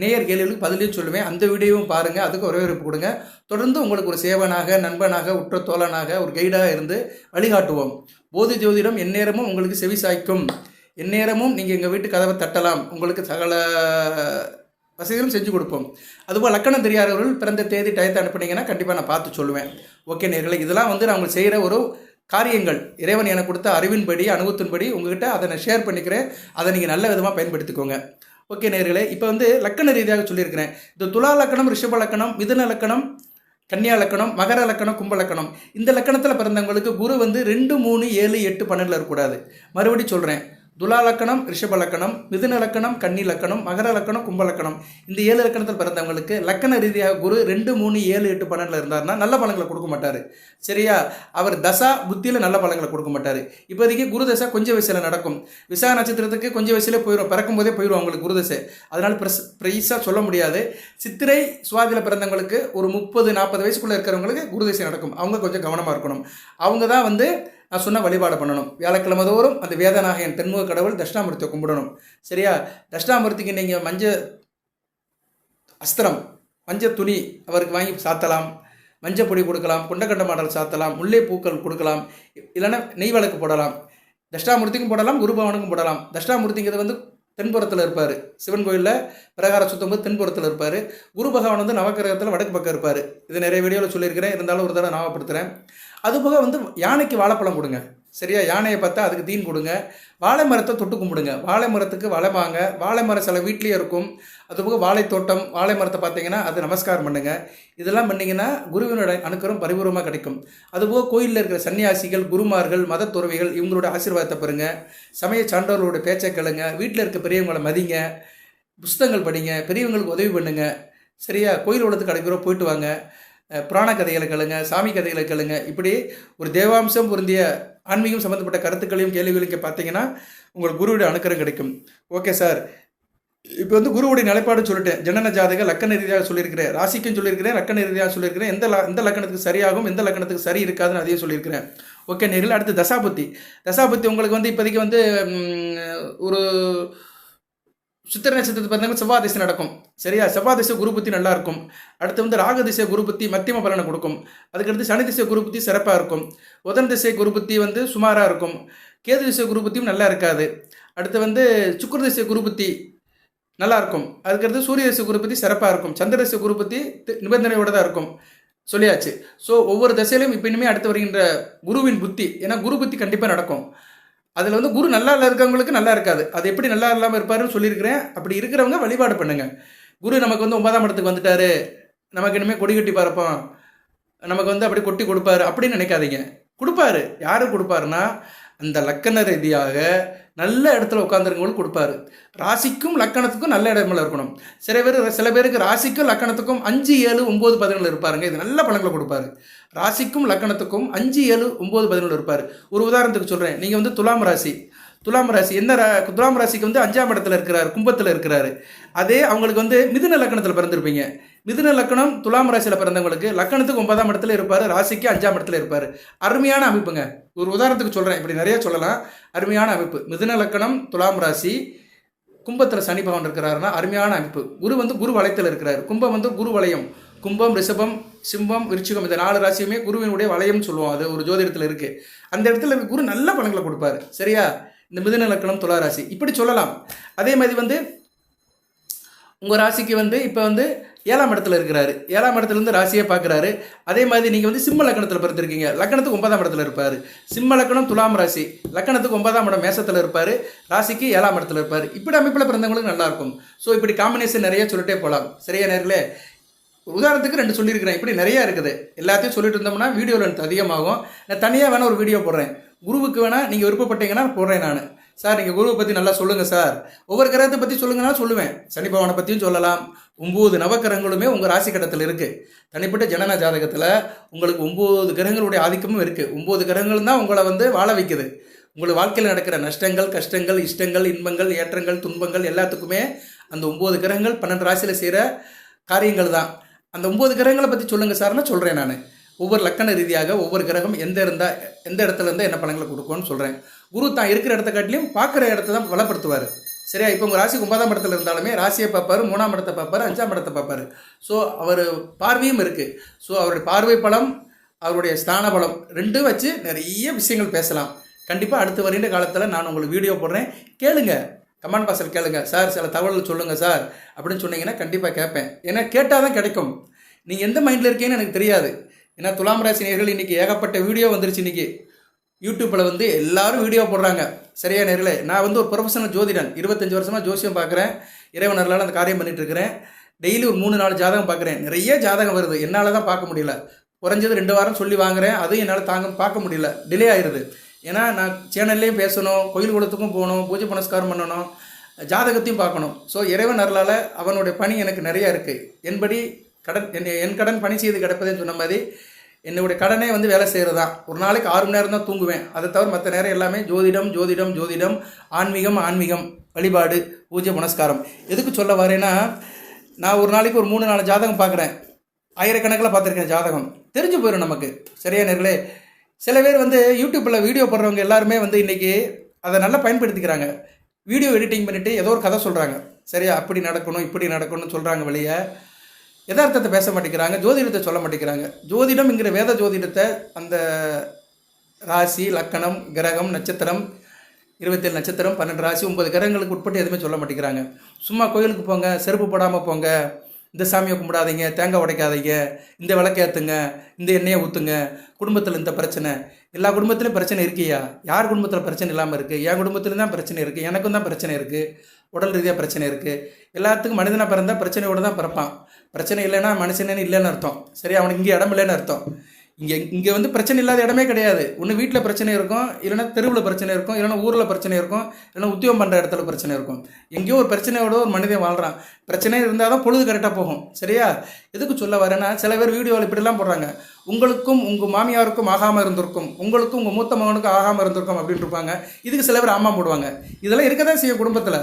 நேயர் கேள்விகளுக்கு பதிலையும் சொல்லுவேன். அந்த வீடியோவும் பாருங்கள் அதுக்கு வரவேற்பு கொடுங்க. தொடர்ந்து உங்களுக்கு ஒரு சேவனாக நண்பனாக உற்ற தோழனாக ஒரு கைடாக இருந்து வழிகாட்டுவோம். போதி ஜோதிடம் எந்நேரமும் உங்களுக்கு செவி சாய்க்கும். எந்நேரமும் நீங்கள் எங்கள் வீட்டு கதவை தட்டலாம். உங்களுக்கு சகல வசதிகளும் செஞ்சு கொடுப்போம். அதுபோல் லக்கணம் தெரியாதவர்கள் பிறந்த தேதி டயத்தை அனுப்புனீங்கன்னா கண்டிப்பாக நான் பார்த்து சொல்லுவேன். ஓகே நேர்களை இதெல்லாம் வந்து நான் உங்களுக்கு செய்கிற ஒரு காரியங்கள். இறைவன் எனக்கு கொடுத்த அறிவின்படி அனுபவத்தின்படி உங்ககிட்ட அதை நான் ஷேர் பண்ணிக்கிறேன். அதை நீங்கள் நல்ல விதமாக பயன்படுத்திக்கோங்க. ஓகே நேர்களே இப்போ வந்து லக்கண ரீதியாக சொல்லியிருக்கிறேன். இந்த துலா லக்கணம் ரிஷப லக்கணம் மிதுன லக்கணம் கன்னியா லக்கணம் மகர லக்கணம் கும்ப லக்கணம். இந்த லக்கணத்தில் பிறந்தவங்களுக்கு குரு வந்து ரெண்டு மூணு ஏழு எட்டு பன்னெண்டில் இருக்கக்கூடாது. மறுபடியும் சொல்கிறேன் துலா லக்கணம் ரிஷப லக்கணம் மிதுன லக்கணம் கன்னி லக்கணம் மகர லக்கணம் கும்ப லக்கணம். இந்த ஏழு லக்கணத்தில் பிறந்தவங்களுக்கு லக்கண ரீதியாக குரு ரெண்டு மூணு ஏழு எட்டு பன்னெண்டில் இருந்தார்னா நல்ல பலன்களை கொடுக்க மாட்டார். சரியா? அவர் தசா புத்தியில் நல்ல பலன்களை கொடுக்க மாட்டார். இப்போதைக்கு குரு தசை கொஞ்சம் வயசில் நடக்கும். விசா நட்சத்திரத்துக்கு கொஞ்சம் வயசுல போயிடும் பிறக்கும் போதே போயிடும் அவங்களுக்கு குரு தசை. அதனால் ப்ரெஸ் ப்ரைஸாக சொல்ல முடியாது. சித்திரை சுவாதியில் பிறந்தவங்களுக்கு ஒரு முப்பது நாற்பது வயசுக்குள்ளே இருக்கிறவங்களுக்கு குரு தசை நடக்கும். அவங்க கொஞ்சம் கவனமாக இருக்கணும். அவங்க தான் வந்து நான் சொன்ன வழிபாடு பண்ணணும். வியாழக்கிழமை தோறும் அந்த வேதநாயகன் தென்முக கடவுள் தட்சிணாமூர்த்தியை கும்பிடணும். சரியா? தட்சிணாமூர்த்திக்கு நீங்கள் மஞ்ச அஸ்திரம் மஞ்சள் துணி அவருக்கு வாங்கி சாத்தலாம். மஞ்சள் பொடி கொடுக்கலாம் குண்டக்கண்ட மாடல் சாத்தலாம் முல்லை பூக்கள் கொடுக்கலாம் இல்லைன்னா நெய் விளக்கு போடலாம். தஷ்டாமூர்த்திக்கும் போடலாம் குருபவனுக்கும் போடலாம். தஷ்டாமூர்த்திங்கிறது வந்து தென்புறத்தில் இருப்பார். சிவன் கோயிலில் பிரகார சுத்தம் போது தென்புறத்தில் இருப்பார். குரு பகவான் வந்து நவக்கிரகத்தில் வடக்கு பக்கம் இருப்பார். இது நிறைய வீடியோவில் சொல்லியிருக்கிறேன். இருந்தாலும் ஒரு தடவை ஞாபகப்படுத்துகிறேன் அதுபோக வந்து யானைக்கு வாழைப்பழம் கொடுங்க. சரியா? யானையை பார்த்தா அதுக்கு தீன் கொடுங்க. வாழை மரத்தை தொட்டு கும்பிடுங்க. வாழை மரத்துக்கு வளமாங்க வாழை மரம் சில வீட்லேயே இருக்கும். அதுபோக வாழைத்தோட்டம் வாழை மரத்தை பார்த்தீங்கன்னா அது நமஸ்காரம் பண்ணுங்க. இதெல்லாம் பண்ணிங்கன்னா குருவினோட அணுக்கரும் பரிபூர்வமாக கிடைக்கும். அதுபோக கோயிலில் இருக்கிற சன்னியாசிகள் குருமார்கள் மத துறவிகள் இவங்களோட ஆசீர்வாதத்தை பெறுங்க. சமய சான்றோர்களோட பேச்சை கேளுங்க. வீட்டில் இருக்க பெரியவங்களை மதிங்க. புஸ்தகங்கள் படிங்க. பெரியவங்களுக்கு உதவி பண்ணுங்க. சரியா? கோயில் உலகத்துக்கு அடைக்கிறோம் போயிட்டு வாங்க. புராண கதைகளை கேளுங்க சாமி கதைகளை கேளுங்க. இப்படி ஒரு தேவாம்சம் பொருந்திய ஆன்மீகம் சம்மந்தப்பட்ட கருத்துக்களையும் கேள்விகளையும் பார்த்தீங்கன்னா உங்களுக்கு குருவுடைய அனுக்கரம் கிடைக்கும். ஓகே சார் இப்போ வந்து குருவுடைய நிலைப்பாடு சொல்லிட்டேன். ஜனன ஜாதக லக்கண ரீதியாக சொல்லியிருக்கிறேன். ராசிக்கும் சொல்லியிருக்கிறேன் லக்கண ரீதியாக சொல்லியிருக்கிறேன். எந்த ல எந்த லக்கணத்துக்கு சரியாகும் எந்த லக்கணத்துக்கு சரி இருக்காதுன்னு அதையும் சொல்லியிருக்கிறேன். ஓகே நேரில் அடுத்து தசாபுத்தி. தசாபுத்தி உங்களுக்கு வந்து இப்போதைக்கு வந்து ஒரு சித்திர நட்சத்திரத்தை பார்த்தீங்கன்னா செவ்வாய் திசை நடக்கும். சரியா? செவ்வாய் திசை குரு புத்தி நல்லா இருக்கும். அடுத்து வந்து ராக திசை குரு புத்தி மத்தியம பலனை கொடுக்கும். அதுக்கடுத்து சனி திசை குரு புத்தி சிறப்பாக இருக்கும். உதன் திசை குரு புத்தி வந்து சுமாராக இருக்கும். கேது திசை குரு புத்தியும் நல்லா இருக்காது. அடுத்து வந்து சுக்கர திசை குரு புத்தி நல்லா இருக்கும். அதுக்கடுத்து சூரிய திசை குரு புத்தி சிறப்பாக இருக்கும். சந்திர திசை குரு புத்தி நிபந்தனையோடு தான் இருக்கும். சொல்லியாச்சு. ஸோ ஒவ்வொரு திசையிலும் இப்போ இனிமேல் அடுத்து வருகின்ற குருவின் புத்தி. ஏன்னா குரு புத்தி கண்டிப்பாக நடக்கும். அதில் வந்து குரு நல்லா இருக்கவங்களுக்கு நல்லா இருக்காது. அது எப்படி நல்லா இல்லாமல் இருப்பாருன்னு சொல்லியிருக்கிறேன். அப்படி இருக்கிறவங்க வழிபாடு பண்ணுங்க. குரு நமக்கு வந்து ஒன்பதாம் இடத்துக்கு வந்துட்டாரு. நமக்கு இனிமேல் கொடி கட்டி பறப்போம். நமக்கு வந்து அப்படி கொட்டி கொடுப்பாரு அப்படின்னு நினைக்காதீங்க. கொடுப்பாரு. யாரு கொடுப்பாருன்னா அந்த லக்கண ரீதியாக நல்ல இடத்துல உட்காந்துருக்கவங்களுக்கு கொடுப்பாரு. ராசிக்கும் லக்கணத்துக்கும் நல்ல இடமில் இருக்கணும். சில பேர் சில பேருக்கு ராசிக்கும் லக்கணத்துக்கும் அஞ்சு ஏழு ஒம்பது பதினொன்று இருப்பாருங்க. இது நல்ல பலன்களை கொடுப்பாரு. ராசிக்கும் லக்கணத்துக்கும் அஞ்சு ஏழு ஒம்பது பதினொன்று இருப்பார். ஒரு உதாரணத்துக்கு சொல்கிறேன் நீங்கள் வந்து துலாம் ராசி. துலாம் ராசி எந்த துலாம் ராசிக்கு வந்து அஞ்சாம் இடத்துல இருக்கிறார் கும்பத்தில் இருக்கிறாரு. அதே அவங்களுக்கு வந்து மிதுன லக்கணத்தில் பிறந்திருப்பீங்க. மிதுன லக்கணம் துலாம் ராசியில் பிறந்தவங்களுக்கு லக்கணத்துக்கு ஒன்பதாம் இடத்துல இருப்பார் ராசிக்கு அஞ்சாம் இடத்துல இருப்பார். அருமையான அமைப்புங்க. ஒரு உதாரணத்துக்கு சொல்கிறேன் இப்படி நிறைய சொல்லலாம். அருமையான அமைப்பு. மிதுன லக்கணம் துலாம் ராசி கும்பத்தில் சனி பகவான் இருக்கிறாருன்னா அருமையான அமைப்பு. குரு வந்து குரு வளையத்தில் இருக்கிறார். கும்பம் வந்து குரு வளையம். கும்பம் ரிஷபம் சிம்பம் விருச்சிகம் இந்த நாலு ராசியுமே குருவினுடைய வளையம்னு சொல்லுவோம். அது ஒரு ஜோதிடத்தில் இருக்குது அந்த இடத்துல குரு நல்ல பலன்களை கொடுப்பாரு. சரியா? இந்த மிதுன லக்கணம் துலா ராசி. இப்படி சொல்லலாம். அதே மாதிரி வந்து உங்கள் ராசிக்கு வந்து இப்போ வந்து ஏழாம் இடத்துல இருக்கிறாரு. ஏழாம் இடத்துலேருந்து ராசியை பார்க்குறாரு. அதே மாதிரி நீங்கள் வந்து சிம்ம லக்கணத்தில் பிறந்திருக்கீங்க. லக்கணத்துக்கு ஒன்பதாம் இடத்துல இருப்பார். சிம்ம லக்கணம் துலாம் ராசி. லக்கணத்துக்கு ஒன்பதாம் இடம் மேசத்தில் இருப்பார். ராசிக்கு ஏழாம் இடத்துல இருப்பார். இப்படி அமைப்பில் பிறந்தவங்களுக்கு நல்லாயிருக்கும் ஸோ இப்படி காம்பினேஷன் நிறைய சொல்லிட்டே போகலாம் சரியா நேர்களே? உதாரணத்துக்கு ரெண்டு சொல்லியிருக்கிறேன். இப்படி நிறையா இருக்குது. எல்லாத்தையும் சொல்லிட்டு இருந்தோம்னா வீடியோ லென்த் அதிகமாகும். நான் தனியாக வேணால் ஒரு வீடியோ போடுறேன். குருவுக்கு வேணால் நீங்கள் விருப்பப்பட்டீங்கன்னா போடுறேன் நான். சார் நீங்கள் குருவை பற்றி நல்லா சொல்லுங்கள் சார். ஒவ்வொரு கிரகத்தை பற்றி சொல்லுங்கன்னா சொல்லுவேன். சனி பகவானை பற்றியும் சொல்லலாம். ஒம்பது நவக்கிரகங்களுமே உங்கள் ராசி கட்டத்தில் இருக்குது தனிப்பட்ட ஜனன ஜாதகத்தில் உங்களுக்கு ஒம்பது கிரகங்களுடைய ஆதிக்கமும் இருக்குது ஒம்பது கிரகங்கள் தான் உங்களை வந்து வாழ வைக்குது. உங்களுக்கு வாழ்க்கையில் நடக்கிற நஷ்டங்கள் கஷ்டங்கள் இஷ்டங்கள் இன்பங்கள் ஏற்றங்கள் துன்பங்கள் எல்லாத்துக்குமே அந்த ஒம்பது கிரகங்கள் பன்னெண்டு ராசியில் செய்கிற காரியங்கள் தான். அந்த ஒம்பது கிரகங்களை பற்றி சொல்லுங்கள் சார்னா சொல்கிறேன் நான். ஒவ்வொரு லக்கண ரீதியாக ஒவ்வொரு கிரகம் எந்த இருந்தால் எந்த இடத்துல இருந்தால் என்ன பலன்களை கொடுக்கும்னு சொல்கிறேன் குரு தான் இருக்கிற இடத்த காட்டிலையும் பார்க்குற இடத்த தான் பலப்படுத்துவார் சரியா? இப்போ உங்கள் ராசி ஒன்பதாம் இடத்துல இருந்தாலுமே ராசியை பார்ப்பார் மூணாம் இடத்தை பார்ப்பார் அஞ்சாம் இடத்தை பார்ப்பாரு. ஸோ அவர் பார்வையும் இருக்குது ஸோ அவருடைய பார்வை பலம் அவருடைய ஸ்தான பலம் ரெண்டும் வச்சு நிறைய விஷயங்கள் பேசலாம். கண்டிப்பாக அடுத்து வருகின்ற காலத்தில் நான் உங்களுக்கு வீடியோ போடுறேன். கேளுங்க. கமெண்ட் பாக்ஸில் கேளுங்க. சார் சில தகவல்கள் சொல்லுங்கள் சார். அப்படின்னு சொன்னீங்கன்னா கண்டிப்பாக கேட்பேன். ஏன்னா கேட்டால் தான் கிடைக்கும். நீங்கள் எந்த மைண்டில் இருக்கீங்கன்னு எனக்கு தெரியாது. ஏன்னா துலாம் ராசி நேர்கள் இன்றைக்கி ஏகப்பட்ட வீடியோ வந்துருச்சு இன்றைக்கி யூடியூப்பில் வந்து எல்லாரும் வீடியோ போடுறாங்க. சரியா நேர்களே? நான் வந்து ஒரு ப்ரொஃபஷனல் ஜோதிடன். இருபத்தஞ்சி வருஷமாக ஜோசியம் பார்க்குறேன் இறைவனர்களால் அந்த காரியம் பண்ணிகிட்டு இருக்கிறேன். டெய்லி ஒரு மூணு நாலு ஜாதகம் பார்க்குறேன் நிறைய ஜாதகம் வருது. என்னால் தான் பார்க்க முடியல. குறைஞ்சது ரெண்டு வாரம் சொல்லி வாங்குறேன். அதுவும் என்னால் தாங்க பார்க்க முடியல. டிலே ஆயிடுது ஏன்னா நான் சேனல்லையும் பேசணும் கோயில் குளத்துக்கும் போகணும் பூஜை புனஸ்காரம் பண்ணணும் ஜாதகத்தையும் பார்க்கணும். ஸோ இறைவன் அருளால் அவனுடைய பணி எனக்கு நிறையா இருக்குது என்படி கடன் என் என் கடன் பணி செய்து கிடப்பதுன்னு சொன்ன மாதிரி என்னுடைய கடனே வந்து வேலை செய்கிறது தான் ஒரு நாளைக்கு ஆறு மணி நேரம் தான் தூங்குவேன். அதை தவிர மற்ற நேரம் எல்லாமே ஜோதிடம் ஜோதிடம் ஜோதிடம் ஆன்மீகம் ஆன்மீகம் வழிபாடு பூஜை புனஸ்காரம். எதுக்கு சொல்ல வரேன்னா நான் ஒரு நாளைக்கு ஒரு மூணு நாலு ஜாதகம் பார்க்குறேன். ஆயிரக்கணக்கில் பார்த்துருக்கேன் ஜாதகம். தெரிஞ்சு போயிடும் நமக்கு. சரியா நேர்களே? சில பேர் வந்து யூடியூப்பில் வீடியோ போடுறவங்க எல்லாருமே வந்து இன்றைக்கி அதை நல்லா பயன்படுத்திக்கிறாங்க. வீடியோ எடிட்டிங் பண்ணிவிட்டு ஏதோ ஒரு கதை சொல்கிறாங்க சரியா அப்படி நடக்கணும் இப்படி நடக்கணும்னு சொல்கிறாங்க வெளியே யதார்த்தத்தை பேச மாட்டேங்கிறாங்க ஜோதிடத்தை சொல்ல மாட்டேங்கிறாங்க. ஜோதிடம்ங்கிற வேத ஜோதிடத்தை அந்த ராசி லக்கணம் கிரகம் நட்சத்திரம் இருபத்தேழு நட்சத்திரம் பன்னெண்டு ராசி ஒன்பது கிரகங்களுக்கு உட்பட்டு எதுவுமே சொல்ல மாட்டேங்கிறாங்க. சும்மா கோயிலுக்கு போங்க செருப்பு போடாமல் போங்க இந்த சாமியை கும்பிடாதீங்க தேங்காய் உடைக்காதீங்க இந்த விளக்கேற்றுங்க இந்த எண்ணெயை ஊற்றுங்க குடும்பத்தில் இந்த பிரச்சனை. எல்லா குடும்பத்திலும் பிரச்சனை இருக்கியா? யார் குடும்பத்தில் பிரச்சனை இல்லாமல் இருக்குது என் குடும்பத்துலேயும் தான் பிரச்சனை இருக்குது எனக்கும் தான் பிரச்சனை இருக்குது உடல் ரீதியாக பிரச்சனை இருக்குது எல்லாத்துக்கும் மனிதனாக பிறந்தால் பிரச்சனையோடு தான் பிறப்பான். பிரச்சனை இல்லைன்னா மனுஷனே இல்லைன்னு அர்த்தம். சரி அவனுக்கு இங்கே இடம் இல்லைன்னு அர்த்தம். இங்கே இங்கே வந்து பிரச்சனை இல்லாத இடமே கிடையாது. ஒன்று வீட்டில் பிரச்சனை இருக்கும் இல்லைன்னா தெருவில் பிரச்சனை இருக்கும் இல்லைன்னா ஊரில் பிரச்சனை இருக்கும் இல்லைன்னா உத்தியோகம் பண்ணுற இடத்துல பிரச்சனை இருக்கும். எங்கேயோ ஒரு பிரச்சனையோட ஒரு மனிதன் வாழ்கிறான் பிரச்சனை இருந்தால் தான் பொழுது கரெக்டாக போகும். சரியா? எதுக்கு சொல்ல வரேன்னா சில பேர் வீடியோவில் இப்படிலாம் போடுறாங்க. உங்களுக்கும் உங்கள் மாமியாருக்கும் ஆகாமல் இருந்திருக்கும். உங்களுக்கும் உங்கள் மூத்த மகனுக்கும் ஆகாமல் இருந்திருக்கும் அப்படின்ட்டு இருப்பாங்க. இதுக்கு சில பேர் ஆமாம் போடுவாங்க. இதெல்லாம் இருக்க தான் செய்யும் குடும்பத்தில்.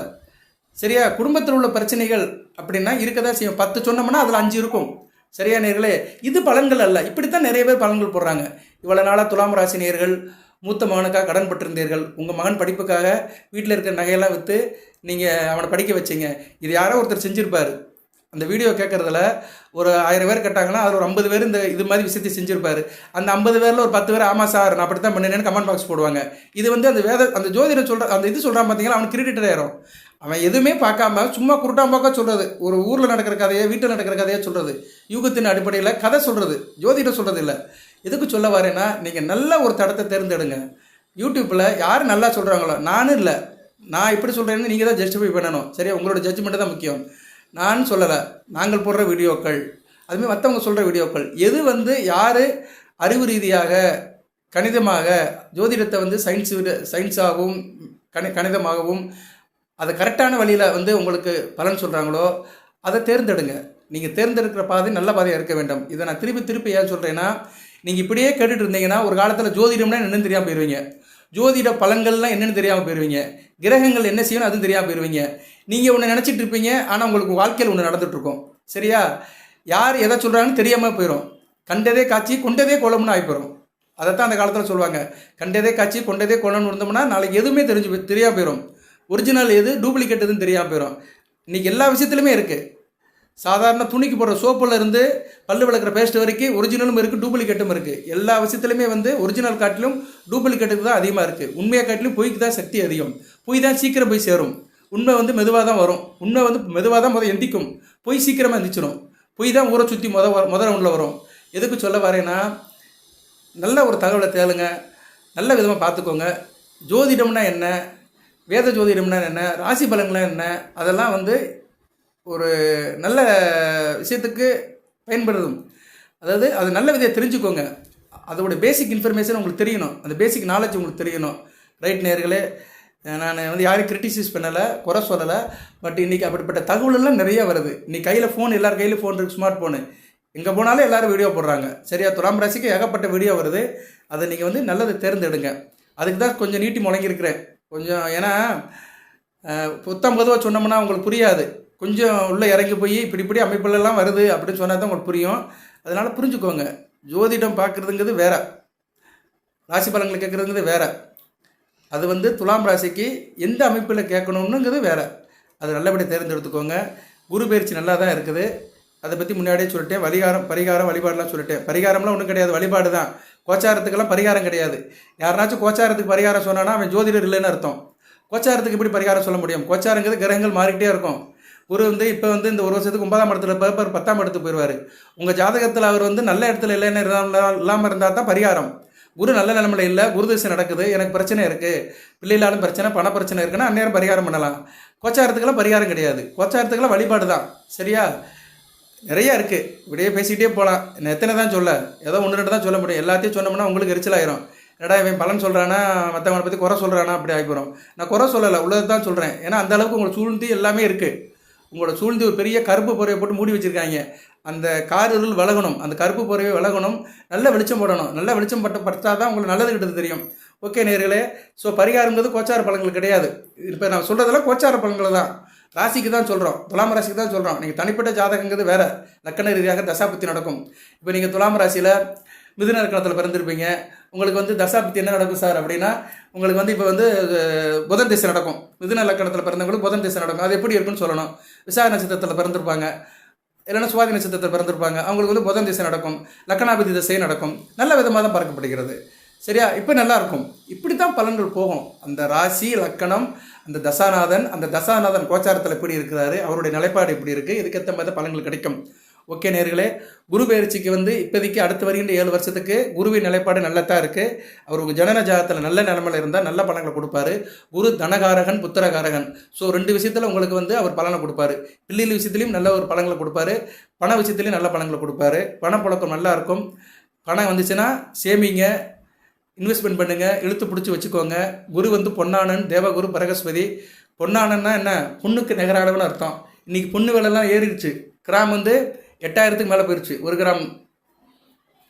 சரியா? குடும்பத்தில் உள்ள பிரச்சனைகள் அப்படின்னா இருக்க தான் செய்யும். பத்து சொன்னோம்னா அதில் அஞ்சு இருக்கும். சரியா நேர்களே? இது பலன்கள் அல்ல. இப்படித்தான் நிறைய பேர் பலன்கள் போடுறாங்க. இவ்வளோ நாளாக துலாம் ராசி நேர்கள் மூத்த மகனுக்காக கடன் பட்டிருந்தீர்கள். உங்கள் மகன் படிப்புக்காக வீட்டில் இருக்கிற நகையெல்லாம் விற்று நீங்கள் அவனை படிக்க வச்சீங்க. இது யாரோ ஒருத்தர் செஞ்சுருப்பார். அந்த வீடியோ கேட்குறதுல ஒரு ஆயிரம் பேர் கேட்டாங்கன்னா அதில் ஒரு ஐம்பது பேர் இந்த இது மாதிரி விஷயத்தை செஞ்சுருப்பார். அந்த ஐம்பது பேரில் ஒரு பத்து பேர் ஆமாம் சார் நான் அப்படி தான் பண்ணினேன்னு கமெண்ட் பாக்ஸ் போடுவாங்க. இது வந்து அந்த வேத அந்த ஜோதிடம் சொல்கிற அந்த இது சொல்கிறான் பார்த்தீங்கன்னா அவனுக்கு கிரெடிட் ஆயிரும். அவன் எதுவுமே பார்க்காம சும்மா குருட்டாம்பாக்கா சொல்கிறது ஒரு ஊரில் நடக்கிற கதையை வீட்டில் நடக்கிற கதையை சொல்கிறது யூகத்தின் அடிப்படையில் கதை சொல்கிறது ஜோதிடம் சொல்கிறது இல்லை. எதுக்கு சொல்ல வரேன்னா நீங்கள் நல்ல ஒரு தடத்தை தேர்ந்தெடுங்க. யூடியூப்பில் யார் நல்லா சொல்கிறாங்களோ நானும் இல்லை. நான் எப்படி சொல்கிறேன்னு நீங்கள் தான் ஜஸ்டிஃபை பண்ணணும். சரியா? உங்களோட ஜட்ஜ்மெண்ட்டு தான் முக்கியம். நான் சொல்லலை நாங்கள் போடுற வீடியோக்கள். அதுமாதிரி மற்றவங்க சொல்கிற வீடியோக்கள். எது வந்து யார் அறிவு ரீதியாக கணிதமாக ஜோதிடத்தை வந்து சயின்ஸ் சயின்ஸாகவும் கணி கணிதமாகவும் அதை கரெக்டான வழியில் வந்து உங்களுக்கு பலன் சொல்கிறாங்களோ அதை தேர்ந்தெடுங்க. நீங்கள் தேர்ந்தெடுக்கிற பாதை நல்ல பாதையாக இருக்க வேண்டும். இதை நான் திருப்பி திருப்பி ஏன் சொல்கிறேன்னா நீங்கள் இப்படியே கேட்டுட்டு இருந்தீங்கன்னா ஒரு காலத்தில் ஜோதிடம்னா என்னென்னு தெரியாமல் போயிடுவீங்க ஜோதிட பலன்கள்லாம் என்னென்னு தெரியாமல் போயிடுவீங்க கிரகங்கள் என்ன செய்யணும் அதுவும் தெரியாமல் போயிடுவீங்க நீங்கள் ஒன்று நினச்சிட்டு இருப்பீங்க ஆனால் உங்களுக்கு வாழ்க்கையில் ஒன்று நடந்துகிட்ருக்கும் சரியா? யார் எதை சொல்கிறாங்கன்னு தெரியாமல் போயிடும் கண்டதே காட்சி கொண்டதே கோலம்னு ஆகி போயிடும் அதைத்தான் அந்த காலத்தில் சொல்லுவாங்க. கண்டதே காட்சி கொண்டதே கோலம்னு இருந்தோம்னா நாளைக்கு எதுவுமே தெரிஞ்சு போய்- போயிடும் ஒரிஜினல் எது டூப்ளிகேட் எதுன்னு தெரியாமல் போயிடும் இன்றைக்கி எல்லா விஷயத்துலையுமே இருக்குது சாதாரண துணிக்கு போடுற சோப்புல இருந்து பல்லு விளக்குற பேஸ்ட் வரைக்கும் ஒரிஜினலும் இருக்குது டூப்ளிகேட்டும் இருக்குது எல்லா விஷயத்துலையுமே வந்து ஒரிஜினல் காட்டிலும் டூப்ளிகேட்டுக்கு தான் அதிகமாக இருக்குது உண்மையை காட்டிலும் பொய்க்கு தான் சக்தி அதிகம். பொய் தான் சீக்கிரம் போய் சேரும். உண்மை வந்து மெதுவாக தான் வரும். உண்மை வந்து மெதுவாக தான் முதல் எந்திக்கும். பொய் சீக்கிரமாக எந்திச்சிடும் பொய் தான் ஊரை சுற்றி முத வ- முதல்ல வரும். எதுக்கு சொல்ல வரேன்னா நல்ல ஒரு தகவலை தேளுங்க நல்ல விதமாக பார்த்துக்கோங்க. ஜோதிடம்னா என்ன? வேத ஜோதிடம்னா என்ன? ராசி பலன்கள்னா என்ன? அதெல்லாம் வந்து ஒரு நல்ல விஷயத்துக்கு பயன்படுதும் அதாவது அது நல்ல விதையை தெரிஞ்சுக்கோங்க. அதோட பேசிக் இன்ஃபர்மேஷன் உங்களுக்கு தெரியணும். அந்த பேசிக் நாலேஜ் உங்களுக்கு தெரியணும். ரைட் நேர்களே நான் வந்து யாரையும் கிரிட்டிசைஸ் பண்ணலை குறை சொல்லலை. பட் இன்றைக்கி அப்படிப்பட்ட தகவலெல்லாம் நிறைய வருது. இன்றைக்கி கையில் ஃபோன் எல்லார் கையிலும் ஃபோன் இருக்குது ஸ்மார்ட் ஃபோனு எங்கே போனாலும் எல்லாரும் வீடியோ போடுறாங்க. சரியா? துலாம் ராசிக்கு ஏகப்பட்ட வீடியோ வருது. அதை நீங்கள் வந்து நல்லதை தேர்ந்தெடுங்க. அதுக்கு தான் கொஞ்சம் நீட்டி முழங்கியிருக்கிறேன். கொஞ்சம் ஏன்னா புத்தம் பொதுவாக சொன்னோம்னா உங்களுக்கு புரியாது. கொஞ்சம் உள்ளே இறங்கி போய் இப்படி இப்படி அமைப்புலலாம் வருது அப்படின்னு சொன்னால் தான் உங்களுக்கு புரியும். அதனால் புரிஞ்சுக்கோங்க. ஜோதிடம் பார்க்குறதுங்கிறது வேற. ராசி பலன்களை கேட்குறதுங்கிறது வேற. அது வந்து துலாம் ராசிக்கு எந்த அமைப்பில் கேட்கணுன்னுங்கிறது வேற. அது நல்லபடியாக தேர்ந்தெடுத்துக்கோங்க. குரு பயிற்சி நல்லா தான் இருக்குது. அதை பற்றி முன்னாடியே சொல்லிட்டேன். வழிகாரம் பரிகாரம் வழிபாடுலாம் சொல்லிட்டேன். பரிகாரம்லாம் ஒன்றும் கிடையாது. வழிபாடு தான். கோச்சாரத்துக்கெல்லாம் பரிகாரம் கிடையாது. யாருனாச்சும் கோச்சாரத்துக்கு பரிகாரம் சொன்னான்னா அவன் ஜோதிடர் இல்லைன்னு அர்த்தம். கோச்சாரத்துக்கு எப்படி பரிகாரம் சொல்ல முடியும்? கோச்சாரங்கிறது கிரகங்கள் மாறிக்கிட்டே இருக்கும். குரு வந்து இப்போ வந்து இந்த ஒரு வருஷத்துக்கு ஒன்பதாம் இடத்துல பேப்பர் பத்தாம் இடத்துக்கு போயிடுவார் உங்கள் ஜாதகத்தில் அவர் வந்து நல்ல இடத்துல இல்லைன்னு இல்லாமல் இருந்தால் தான் பரிகாரம். குரு நல்ல நிலமையில இல்லை குரு திசை நடக்குது எனக்கு பிரச்சனை இருக்குது பிள்ளைகளாலும் பிரச்சனை பண பிரச்சனை இருக்குன்னா அந்நேரம் பரிகாரம் பண்ணலாம். கோச்சாரத்துக்கெல்லாம் பரிகாரம் கிடையாது. கோச்சாரத்துக்கெல்லாம் வழிபாடு தான். சரியா? நிறைய இருக்குது இப்படியே பேசிக்கிட்டே போகலாம் நான் எத்தனை தான் சொல்ல? ஏதோ ஒன்று ரெண்டு தான் சொல்ல முடியும். எல்லாத்தையும் சொன்னோம்னா உங்களுக்கு எரிச்சலாயிரும். என்னடா இவன் பலன் சொல்கிறானா மற்றவங்களை பற்றி குறை சொல்கிறானா அப்படி ஆகிப்போகிறோம் நான் குறை சொல்லலை உள்ளதை தான் சொல்கிறேன் ஏன்னா அந்த அளவுக்கு உங்களை சூழ்ந்து எல்லாமே இருக்குது உங்களோட சூழ்ந்து ஒரு பெரிய கருப்பு பொறையை போட்டு மூடி வச்சுருக்காங்க. அந்த காரிருள் விலகணும். அந்த கருப்பு பொறையை விலகணும். நல்ல வெளிச்சம் போடணும். நல்ல வெளிச்சம் பட்ட படுத்தா தான் உங்களுக்கு நல்லது கிட்டது தெரியும். ஓகே நேர்களே ஸோ பரிகாரங்கிறது கோச்சார பழங்கள் கிடையாது. இப்போ நான் சொல்கிறதெல்லாம் கோச்சார பழங்களை தான். ராசிக்கு தான் சொல்கிறோம் துலாம் ராசிக்கு தான் சொல்கிறோம் நீங்கள் தனிப்பட்ட ஜாதகங்கிறது வேறு. லக்கண ரீதியாக தசாபத்தி நடக்கும். இப்போ நீங்கள் துலாம் ராசியில் மிதுன காலத்தில் பிறந்திருப்பீங்க. உங்களுக்கு வந்து தசாபத்தி என்ன நடக்கும் சார் அப்படின்னா உங்களுக்கு வந்து இப்போ வந்து புதன் திசை நடக்கும். மிதுன லக்கணத்தில் பிறந்தவங்களுக்கு புதன் திசை நடக்கும். அது எப்படி இருக்குன்னு சொல்லணும். விசாக நட்சத்திரத்தில் பிறந்திருப்பாங்க. இல்லைன்னா சுவாதி நட்சத்திரத்தில் பிறந்திருப்பாங்க. அவங்களுக்கு வந்து புதன் திசை நடக்கும். லக்கணாபதி திசை நடக்கும். நல்ல விதமாக தான் பார்க்கப்படுகிறது. சரியா? இப்போ நல்லா இருக்கும். இப்படி தான் பலன்கள் போகும். அந்த ராசி லக்கணம் அந்த தசாநாதன் அந்த தசாநாதன் கோச்சாரத்தில் எப்படி இருக்கிறாரு அவருடைய நிலைப்பாடு எப்படி இருக்குது இதுக்கேற்ற மாதிரி தான் பலன்கள் கிடைக்கும். ஓகே நேர்களே குரு பயிற்சிக்கு வந்து இப்போதைக்கு அடுத்து வருகின்ற ஏழு வருஷத்துக்கு குருவின் நிலைப்பாடு நல்லதாக இருக்குது அவர் உங்கள் ஜனன ஜாதத்தில் நல்ல நிலமையில் இருந்தால் நல்ல பலன்களை கொடுப்பாரு. குரு தனகாரகன் புத்திரகாரகன். ஸோ ரெண்டு விஷயத்தில் உங்களுக்கு வந்து அவர் பலனை கொடுப்பாரு. பிள்ளைகள் விஷயத்துலையும் நல்ல ஒரு பலன்களை கொடுப்பாரு. பண விஷயத்துலையும் நல்ல பலன்களை கொடுப்பாரு. பணப்புழக்கம் நல்லா இருக்கும். பணம் வந்துச்சுன்னா சேமிங்க இன்வெஸ்ட்மெண்ட் பண்ணுங்கள் இழுத்து பிடிச்சி வச்சுக்கோங்க. குரு வந்து பொன்னானன் தேவகுரு பரகஸ்பதி. பொன்னானன்னா என்ன? பொண்ணுக்கு நிகர அளவுன்னு அர்த்தம். இன்றைக்கி பொண்ணு விலைலாம் ஏறிடுச்சு. கிராம் வந்து எட்டாயிரத்துக்கு மேலே போயிடுச்சு ஒரு கிராம்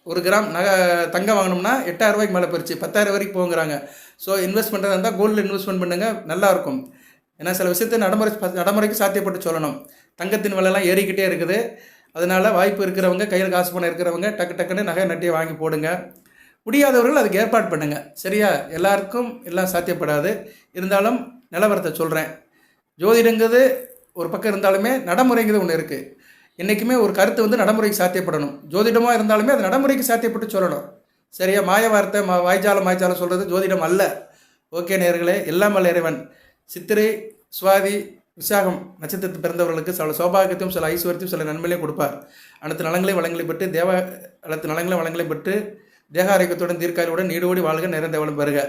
ஒரு கிராம் நகை தங்கம் வாங்கினோம்னா எட்டாயிரம் ரூபாய்க்கு மேலே போயிடுச்சு பத்தாயிரம் வரைக்கும் போங்கிறாங்க ஸோ இன்வெஸ்ட் பண்ணுறதா இருந்தால் கோல்டில் இன்வெஸ்ட்மெண்ட் பண்ணுங்கள் நல்லாயிருக்கும் ஏன்னா சில விஷயத்தை நடைமுறை நடைமுறைக்கு சாத்தியப்பட்டு சொல்லணும். தங்கத்தின் விலைலாம் ஏறிக்கிட்டே இருக்குது. அதனால் வாய்ப்பு இருக்கிறவங்க கையில் காசு பணம் இருக்கிறவங்க டக்கு டக்குன்னு நகை நட்டியை வாங்கி போடுங்க. முடியாதவர்கள் அதுக்கு ஏற்பாடு பண்ணுங்கள் சரியா? எல்லாருக்கும் எல்லாம் சாத்தியப்படாது. இருந்தாலும் நிலவரத்தை சொல்கிறேன் ஜோதிடங்கிறது ஒரு பக்கம் இருந்தாலுமே நடைமுறைங்கிறது ஒன்று இருக்குது என்றைக்குமே ஒரு கருத்து வந்து நடைமுறைக்கு சாத்தியப்படணும். ஜோதிடமாக இருந்தாலுமே அது நடைமுறைக்கு சாத்தியப்பட்டு சொல்லணும். சரியா? மாய வார்த்தை மா வாய்ஜாலம் மாய்ஜாலம் சொல்கிறது ஜோதிடம் அல்ல. ஓகே நேர்களே எல்லாம் அல்ல இறைவன். சித்திரை சுவாதி விசாகம் நட்சத்திரத்தில் பிறந்தவர்களுக்கு சில சௌபாகியத்தையும் சில ஐஸ்வர்யத்தையும் சில நன்மைகளையும் கொடுப்பார். அனைத்து நலங்களையும் வளங்களை பெற்று தேவ அனைத்து நலங்களையும் வளங்களை பெற்று தேக ஆரோக்கியத்துடன் தீர்க்காயுடன் நீடோடி வாழ்க நிறைந்த வளம் பெறுக.